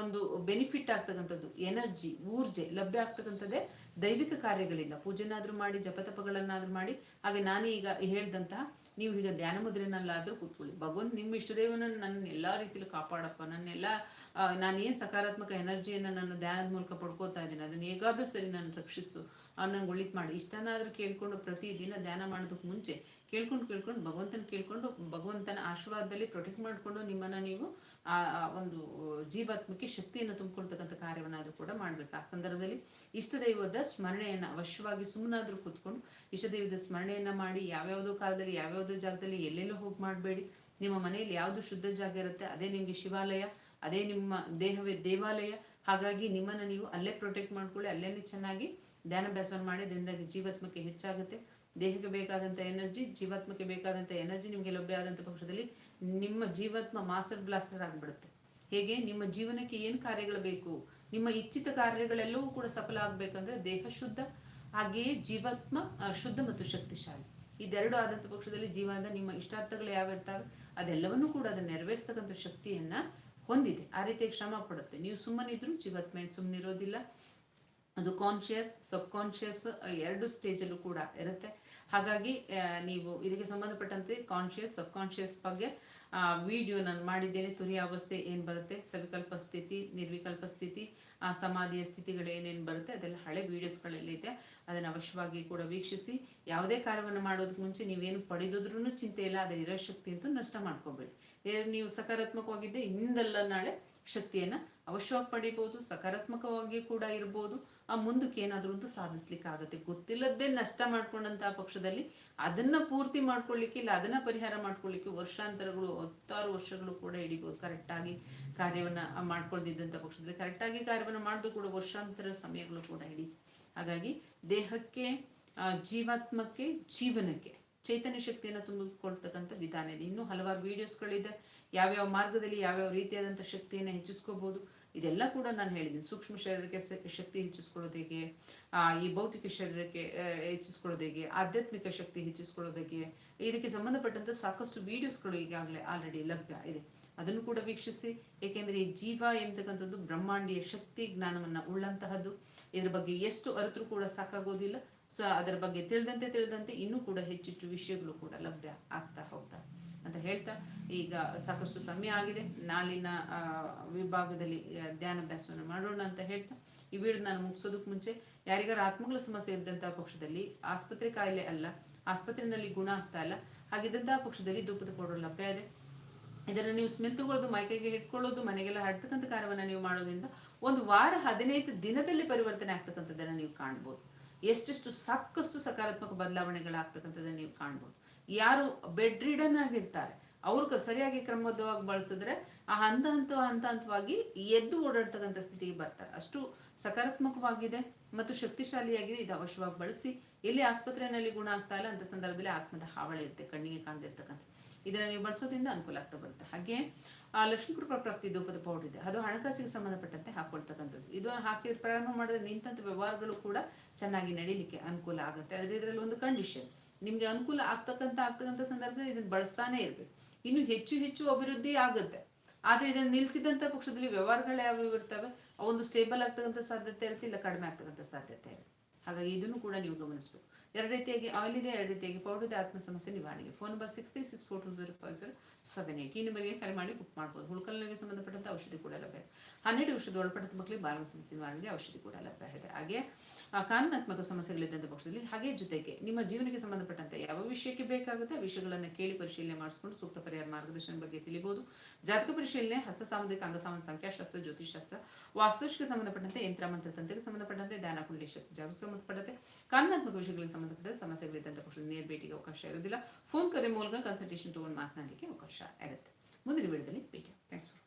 ಒಂದು ಬೆನಿಫಿಟ್ ಆಗ್ತಕ್ಕಂಥದ್ದು ಎನರ್ಜಿ ಊರ್ಜೆ, ಲಭ್ಯ ಆಗ್ತಕ್ಕಂಥದ್ದೇ ದೈವಿಕ ಕಾರ್ಯಗಳಿಂದ. ಪೂಜೆನಾದ್ರೂ ಮಾಡಿ, ಜಪತಪಗಳನ್ನಾದ್ರೂ ಮಾಡಿ, ಹಾಗೆ ನಾನೇ ಈಗ ಹೇಳ್ದಂತಹ, ನೀವು ಈಗ ಧ್ಯಾನ ಮುದ್ರೆನಲ್ಲಾದ್ರೂ ಕೂತ್ಕೊಳ್ಳಿ. ಭಗವಂತ ನಿಮ್ಮ ಇಷ್ಟದೇವನ ನನ್ನ ಎಲ್ಲಾ ರೀತಿಲಿ ಕಾಪಾಡಪ್ಪ, ನನ್ನೆಲ್ಲ ನಾನು ಏನ್ ಸಕಾರಾತ್ಮಕ ಎನರ್ಜಿಯನ್ನ ನನ್ನ ಧ್ಯಾನದ ಮೂಲಕ ಪಡ್ಕೋತಾ ಇದ್ದೀನಿ, ಅದನ್ನ ಹೇಗಾದ್ರೂ ಸರಿ ನಾನು ರಕ್ಷಿಸು ನಂಗೆ ಒಳಿತ್ ಮಾಡಿ. ಇಷ್ಟನಾದ್ರೂ ಕೇಳ್ಕೊಂಡು ಪ್ರತಿದಿನ ಧ್ಯಾನ ಮಾಡೋದಕ್ಕೆ ಮುಂಚೆ ಕೇಳ್ಕೊಂಡು ಕೇಳ್ಕೊಂಡು ಭಗವಂತನ ಕೇಳ್ಕೊಂಡು ಭಗವಂತನ ಆಶೀರ್ವಾದದಲ್ಲಿ ಪ್ರೊಟೆಕ್ಟ್ ಮಾಡಿಕೊಂಡು ನಿಮ್ಮನ್ನ ನೀವು ಆ ಒಂದು ಜೀವಾತ್ಮಕ್ಕೆ ಶಕ್ತಿಯನ್ನು ತುಂಬಿಕೊಳ್ತಕ್ಕಂಥ ಕಾರ್ಯವನ್ನಾದ್ರೂ ಕೂಡ ಮಾಡ್ಬೇಕು. ಆ ಸಂದರ್ಭದಲ್ಲಿ ಇಷ್ಟ ದೈವದ ಸ್ಮರಣೆಯನ್ನ ಅವಶ್ಯವಾಗಿ ಸುಮ್ಮನಾದ್ರೂ ಕೂತ್ಕೊಂಡು ಇಷ್ಟ ದೈವದ ಸ್ಮರಣೆಯನ್ನ ಮಾಡಿ ಯಾವ್ಯಾವುದೋ ಕಾಲದಲ್ಲಿ ಯಾವ್ಯಾವ್ದೋ ಜಾಗದಲ್ಲಿ ಎಲ್ಲೆಲ್ಲೋ ಹೋಗಿ ಮಾಡಬೇಡಿ. ನಿಮ್ಮ ಮನೆಯಲ್ಲಿ ಯಾವ್ದು ಶುದ್ಧ ಜಾಗ ಇರುತ್ತೆ ಅದೇ ನಿಮ್ಗೆ ಶಿವಾಲಯ, ಅದೇ ನಿಮ್ಮ ದೇಹವೇ ದೇವಾಲಯ. ಹಾಗಾಗಿ ನಿಮ್ಮನ್ನ ನೀವು ಅಲ್ಲೇ ಪ್ರೊಟೆಕ್ಟ್ ಮಾಡ್ಕೊಳ್ಳಿ, ಅಲ್ಲೇನೆ ಚೆನ್ನಾಗಿ ಧ್ಯಾನಾಭ್ಯಾಸವನ್ನು ಮಾಡಿ ಅದರಿಂದಾಗಿ ಜೀವಾತ್ಮಕ್ಕೆ ಹೆಚ್ಚಾಗುತ್ತೆ. ದೇಹಕ್ಕೆ ಬೇಕಾದಂಥ ಎನರ್ಜಿ ಜೀವಾತ್ಮಕ್ಕೆ ಬೇಕಾದಂಥ ಎನರ್ಜಿ ನಿಮಗೆ ಲಭ್ಯ ಆದಂಥ ಪಕ್ಷದಲ್ಲಿ ನಿಮ್ಮ ಜೀವಾತ್ಮ ಮಾಸ್ಟರ್ ಬ್ಲಾಸ್ಟರ್ ಆಗಿಬಿಡುತ್ತೆ. ಹೇಗೆ? ನಿಮ್ಮ ಜೀವನಕ್ಕೆ ಏನು ಕಾರ್ಯಗಳು ಬೇಕು? ನಿಮ್ಮ ಇಚ್ಛಿತ ಕಾರ್ಯಗಳೆಲ್ಲವೂ ಕೂಡ ಸಫಲ ಆಗಬೇಕಂದ್ರೆ ದೇಹ ಶುದ್ಧ ಹಾಗೆಯೇ ಜೀವಾತ್ಮ ಶುದ್ಧ ಮತ್ತು ಶಕ್ತಿಶಾಲಿ. ಇದೆರಡು ಆದಂಥ ಪಕ್ಷದಲ್ಲಿ ಜೀವನದ ನಿಮ್ಮ ಇಷ್ಟಾರ್ಥಗಳು ಯಾವ ಇರ್ತಾವೆ ಅದೆಲ್ಲವನ್ನೂ ಕೂಡ ಅದನ್ನ ನೆರವೇರಿಸ್ತಕ್ಕಂಥ ಶಕ್ತಿಯನ್ನ ಹೊಂದಿದೆ. ಆ ರೀತಿಯಾಗಿ ಶ್ರಮ ಪಡುತ್ತೆ. ನೀವು ಸುಮ್ಮನಿದ್ರು ಜೀವಾತ್ಮ ಸುಮ್ಮನಿರೋದಿಲ್ಲ ಅದು ಕಾನ್ಶಿಯಸ್ ಸಬ್ ಕಾನ್ಶಿಯಸ್ ಎರಡು ಸ್ಟೇಜಲ್ಲೂ ಕೂಡ ಇರುತ್ತೆ. ಹಾಗಾಗಿ ನೀವು ಇದಕ್ಕೆ ಸಂಬಂಧಪಟ್ಟಂತೆ ಕಾನ್ಷಿಯಸ್ ಸಬ್ ಕಾನ್ಶಿಯಸ್ ಬಗ್ಗೆ ವಿಡಿಯೋ ನಾನು ಮಾಡಿದ್ದೇನೆ. ತುರಿಯಾವಸ್ಥೆ ಏನು ಬರುತ್ತೆ? ಸವಿಕಲ್ಪ ಸ್ಥಿತಿ, ನಿರ್ವಿಕಲ್ಪ ಸ್ಥಿತಿ, ಆ, ಸಮಾಧಿಯ ಸ್ಥಿತಿಗಳು ಏನೇನು ಬರುತ್ತೆ? ಅದೆಲ್ಲ ಹಳೆ ವಿಡಿಯೋಸ್ಗಳಲ್ಲಿದೆ ಅದನ್ನು ಅವಶ್ಯವಾಗಿ ಕೂಡ ವೀಕ್ಷಿಸಿ. ಯಾವುದೇ ಕಾರ್ಯವನ್ನು ಮಾಡೋದಕ್ಕೆ ಮುಂಚೆ ನೀವೇನು ಪಡೆದಿದ್ರೂ ಚಿಂತೆ ಇಲ್ಲ. ಅದರ ಇರೋ ಶಕ್ತಿ ಅಂತೂ ನಷ್ಟ ಮಾಡ್ಕೋಬೇಡಿ. ನೀವು ಸಕಾರಾತ್ಮಕವಾಗಿದ್ದೆ ಹಿಂದಲ್ಲ ನಾಳೆ ಶಕ್ತಿಯನ್ನ ಅವಶ್ಯವಾಗಿ ಪಡಿಬೋದು ಸಕಾರಾತ್ಮಕವಾಗಿ ಕೂಡ ಇರ್ಬೋದು. ಆ ಮುಂದಕ್ಕೆ ಏನಾದ್ರೂ ಅಂತೂ ಸಾಧಿಸ್ಲಿಕ್ಕೆ ಆಗುತ್ತೆ ಗೊತ್ತಿಲ್ಲದೆ ನಷ್ಟ ಮಾಡ್ಕೊಂಡಂತಹ ಪಕ್ಷದಲ್ಲಿ ಅದನ್ನ ಪೂರ್ತಿ ಮಾಡ್ಕೊಳ್ಳಿಕ್ಕೆ ಇಲ್ಲ, ಅದನ್ನ ಪರಿಹಾರ ಮಾಡ್ಕೊಳ್ಳಿಕ್ಕೆ ವರ್ಷಾಂತರಗಳು, ಹತ್ತಾರು ವರ್ಷಗಳು ಕೂಡ ಹಿಡಿಬಹುದು ಕರೆಕ್ಟ್ ಆಗಿ ಕಾರ್ಯವನ್ನ ಮಾಡ್ಕೊಳ್ದಿದ್ದಂತ ಪಕ್ಷದಲ್ಲಿ ಕರೆಕ್ಟ್ ಆಗಿ ಕಾರ್ಯವನ್ನ ಮಾಡಿದ್ರು ಕೂಡ ವರ್ಷಾಂತರ ಸಮಯಗಳು ಕೂಡ ಹಿಡಿತು. ಹಾಗಾಗಿ ದೇಹಕ್ಕೆ ಜೀವಾತ್ಮಕ್ಕೆ, ಜೀವನಕ್ಕೆ ಚೈತನ್ಯ ಶಕ್ತಿಯನ್ನು ತುಂಬಿಕೊಳ್ತಕ್ಕಂಥ ವಿಧಾನ ಇದೆ. ಇನ್ನೂ ಹಲವಾರು ವಿಡಿಯೋಸ್ಗಳಿದೆ ಯಾವ್ಯಾವ ಮಾರ್ಗದಲ್ಲಿ ಯಾವ್ಯಾವ ರೀತಿಯಾದಂಥ ಶಕ್ತಿಯನ್ನು ಹೆಚ್ಚಿಸ್ಕೋಬಹುದು ಇದೆಲ್ಲ ಕೂಡ ನಾನು ಹೇಳಿದ್ದೀನಿ. ಸೂಕ್ಷ್ಮ ಶರೀರಕ್ಕೆ ಶಕ್ತಿ ಹೆಚ್ಚಿಸ್ಕೊಳ್ಳೋದು ಹೇಗೆ? ಈ ಭೌತಿಕ ಶರೀರಕ್ಕೆ ಹೆಚ್ಚಿಸ್ಕೊಳ್ಳೋದು ಹೇಗೆ? ಆಧ್ಯಾತ್ಮಿಕ ಶಕ್ತಿ ಹೆಚ್ಚಿಸ್ಕೊಳ್ಳೋದು ಹೇಗೆ? ಇದಕ್ಕೆ ಸಂಬಂಧಪಟ್ಟಂತ ಸಾಕಷ್ಟು ವಿಡಿಯೋಸ್ಗಳು ಈಗಾಗಲೇ ಆಲ್ರೆಡಿ ಲಭ್ಯ ಇದೆ. ಅದನ್ನು ಕೂಡ ವೀಕ್ಷಿಸಿ. ಏಕೆಂದ್ರೆ ಈ ಜೀವ ಎಂತಕ್ಕಂಥದ್ದು ಬ್ರಹ್ಮಾಂಡೀಯ ಶಕ್ತಿ ಜ್ಞಾನವನ್ನ ಉಳ್ಳಂತಹದ್ದು. ಇದ್ರ ಬಗ್ಗೆ ಎಷ್ಟು ಅರಿತರೂ ಕೂಡ ಸಾಕಾಗೋದಿಲ್ಲ. ಸೊ ಅದರ ಬಗ್ಗೆ ತಿಳಿದಂತೆ ತಿಳಿದಂತೆ ಇನ್ನೂ ಕೂಡ ಹೆಚ್ಚೆಚ್ಚು ವಿಷಯಗಳು ಕೂಡ ಲಭ್ಯ ಆಗ್ತಾ ಹೋಗ್ತಾ. ಅಂತ ಹೇಳ್ತಾ, ಈಗ ಸಾಕಷ್ಟು ಸಮಯ ಆಗಿದೆ. ನಾಳಿನ ವಿಭಾಗದಲ್ಲಿ ಧ್ಯಾನ ಧ್ಯಾನಾಭ್ಯಾಸವನ್ನು ಮಾಡೋಣ ಅಂತ ಹೇಳ್ತಾ, ಈ ವಿಡಿಯೋ ನಾನು ಮುಗಿಸೋದಕ್ಕೆ ಮುಂಚೆ, ಯಾರಿಗಾರ ಆತ್ಮಗಳ ಸಮಸ್ಯೆ ಇದ್ದಂತಹ ಪಕ್ಷದಲ್ಲಿ ಆಸ್ಪತ್ರೆ ಕಾಯಿಲೆ ಅಲ್ಲ ಆಸ್ಪತ್ರೆಯಲ್ಲಿ ಗುಣ ಆಗ್ತಾ ಇಲ್ಲ ಹಾಗಿದ್ದಂತಹ ಪಕ್ಷದಲ್ಲಿ ಧೂಪದ ಪೌಡರ್ ಲಭ್ಯ ಇದೆ. ಇದನ್ನ ನೀವು ಸ್ಮೆಲ್ ತಗೊಳ್ಳೋದು ಮೈಕೈಗೆ ಹಿಡ್ಕೊಳ್ಳೋದು, ಮನೆಗೆಲ್ಲ ಹಡ್ತಕ್ಕಂಥ ಕಾರ್ಯವನ್ನ ನೀವು ಮಾಡೋದ್ರಿಂದ ಒಂದು ವಾರ ಹದಿನೈದು ದಿನದಲ್ಲಿ ಪರಿವರ್ತನೆ ಆಗ್ತಕ್ಕಂಥದ್ದನ್ನು ನೀವು ಕಾಣ್ಬೋದು. ಎಷ್ಟೆಷ್ಟು ಸಾಕಷ್ಟು ಸಕಾರಾತ್ಮಕ ಬದಲಾವಣೆಗಳಾಗ್ತಕ್ಕಂಥದ್ದನ್ನು ನೀವು ಕಾಣ್ಬೋದು. ಯಾರು ಬೆಡ್ ರಿಡನ್ ಆಗಿರ್ತಾರೆ ಅವ್ರಿಗೆ ಸರಿಯಾಗಿ ಕ್ರಮಬದ್ಧವಾಗಿ ಬಳಸಿದ್ರೆ ಆ ಹಂತ ಹಂತ ಹಂತ ಹಂತವಾಗಿ ಎದ್ದು ಓಡಾಡ್ತಕ್ಕಂಥ ಸ್ಥಿತಿಗೆ ಬರ್ತಾರೆ. ಅಷ್ಟು ಸಕಾರಾತ್ಮಕವಾಗಿದೆ ಮತ್ತು ಶಕ್ತಿಶಾಲಿಯಾಗಿದೆ. ಇದು ಅವಶ್ಯವಾಗಿ ಬಳಸಿ ಎಲ್ಲಿ ಆಸ್ಪತ್ರೆಯಲ್ಲಿ ಗುಣ ಆಗ್ತಾ ಇಲ್ಲ ಅಂತ ಸಂದರ್ಭದಲ್ಲಿ ಆತ್ಮದ ಹಾವಳಿ ಇರುತ್ತೆ, ಕಣ್ಣಿಗೆ ಕಾಣದಿರ್ತಕ್ಕಂಥ ಇದನ್ನ ನೀವು ಬಳಸೋದ್ರಿಂದ ಅನುಕೂಲ ಆಗ್ತಾ ಬರುತ್ತೆ. ಹಾಗೆ ಆ ಲಕ್ಷ್ಮೀ ಕೃಪಾ ಪ್ರಾಪ್ತಿ ಧೂಪದ ಪೌಡರ್ ಇದೆ. ಅದು ಹಣಕಾಸಿಗೆ ಸಂಬಂಧಪಟ್ಟಂತೆ ಹಾಕೊಳ್ತಕ್ಕಂಥದ್ದು. ಇದು ಹಾಕಿ ಪ್ರಾರಂಭ ಮಾಡಿದ್ರೆ ನಿಂತಂತ ವ್ಯವಹಾರಗಳು ಕೂಡ ಚೆನ್ನಾಗಿ ನಡೀಲಿಕ್ಕೆ ಅನುಕೂಲ ಆಗುತ್ತೆ. ಆದ್ರೆ ಇದರಲ್ಲಿ ಒಂದು ಕಂಡೀಷನ್ ನಿಮ್ಗೆ ಅನುಕೂಲ ಆಗ್ತಕ್ಕಂತ ಆಗ್ತಕ್ಕಂಥ ಸಂದರ್ಭದಲ್ಲಿ ಇದನ್ನ ಬಳಸ್ತಾನೆ ಇರ್ಬೇಕು. ಇನ್ನು ಹೆಚ್ಚು ಹೆಚ್ಚು ಅಭಿವೃದ್ಧಿ ಆಗುತ್ತೆ. ಆದ್ರೆ ಇದನ್ನ ನಿಲ್ಸಿದಂತ ಪಕ್ಷದಲ್ಲಿ ವ್ಯವಹಾರಗಳು ಯಾವ್ಯಾವ ಇರ್ತವೆ? ಒಂದು ಸ್ಟೇಬಲ್ ಆಗ್ತಕ್ಕಂಥ ಸಾಧ್ಯತೆ ಇರುತ್ತೆ, ಇಲ್ಲ ಕಡಿಮೆ ಆಗ್ತಕ್ಕಂಥ ಸಾಧ್ಯತೆ ಇರುತ್ತೆ. ಹಾಗಾಗಿ ಇದನ್ನು ಕೂಡ ನೀವು ಗಮನಿಸಬೇಕು. ಎರಡು ರೀತಿಯಾಗಿ ಆಯಿಲ್ ಇದೆ, ಎರಡು ರೀತಿಯಾಗಿ ಪೌಡರ್ ಇದೆ, ಆತ್ಮ ಸಮಸ್ಯೆ ನಿವಾರಣೆಗೆ. Phone number six three six four two zero five zero seven eight ಈ ನಂಬರ್ಗೆ ಕರೆ ಮಾಡಿ ಬುಕ್ ಮಾಡ್ಬೋದು. ಹುಳ್ಕಲ್ನಿಗೆ ಸಂಬಂಧಪಟ್ಟಂತ ಔಷಧಿ ಕೂಡ ಲಭ್ಯ ಹನ್ನೆರಡು ವರ್ಷದ ಒಳಪಟ್ಟ ಮಕ್ಕಳಿಗೆ ಬಾಲ ಸಮಸ್ಯೆ ನಿವಾರಣೆಗೆ ಔಷಧಿ ಕೂಡ ಲಭ್ಯ ಇದೆ. ಹಾಗೆ ಕಾನೂನಾತ್ಮಕ ಸಮಸ್ಯೆಗಳಿದ್ದಂಥ ಪಕ್ಷದಲ್ಲಿ ಹಾಗೆ ಜೊತೆಗೆ ನಿಮ್ಮ ಜೀವನಕ್ಕೆ ಸಂಬಂಧಪಟ್ಟಂತೆ ಯಾವ ವಿಷಯಕ್ಕೆ ಬೇಕಾಗುತ್ತೆ ಆ ವಿಷಯಗಳನ್ನು ಕೇಳಿ ಪರಿಶೀಲನೆ ಮಾಡಿಸ್ಕೊಂಡು ಸೂಕ್ತ ಪರಿಹಾರ ಮಾರ್ಗದರ್ಶನ ಬಗ್ಗೆ ತಿಳಿಬಹುದು ಜಾತಕ ಪರಿಶೀಲನೆ, ಹಸ್ತ ಸಾಮುದ್ರಿಕ ಅಂಗಸಾಮ ಸಂಖ್ಯಾಶಾಸ್ತ್ರ ಜ್ಯೋತಿಷಾಸ್ತ್ರ ವಾಸ್ತುಶಿಗೆ ಸಂಬಂಧಪಟ್ಟಂತೆ, ಯಂತ್ರ, ಮಂತ್ರ, ತಂತ್ರಕ್ಕೆ ಸಂಬಂಧಪಟ್ಟಂತೆ ಧ್ಯಾನ ಕುಂಡಲಿ ಶಕ್ತಿ ಜಾಗಕ್ಕೆ ಸಂಬಂಧಪಟ್ಟಂತೆ, ಕಾನೂನಾತ್ಮಕ ವಿಷಯಗಳಿಗೆ ಸಂಬಂಧಪಟ್ಟ ಸಮಸ್ಯೆಗಳಿದ್ದಂಥ ಪಕ್ಷದಲ್ಲಿ ನೇರ ಭೇಟಿಗೆ ಅವಕಾಶ ಇರುವುದಿಲ್ಲ. ಫೋನ್ ಕರೆ ಮೂಲಕ ಕನ್ಸಲ್ಟೇಷನ್ ತಗೊಂಡು ಮಾತನಾಡಲಿಕ್ಕೆ ಅವಕಾಶ ಇರುತ್ತೆ. ಮುಂದಿನ ವಿಡಿಯೋದಲ್ಲಿ ಭೇಟಿ ಥ್ಯಾಂಕ್ಸ್ ಫಾರ್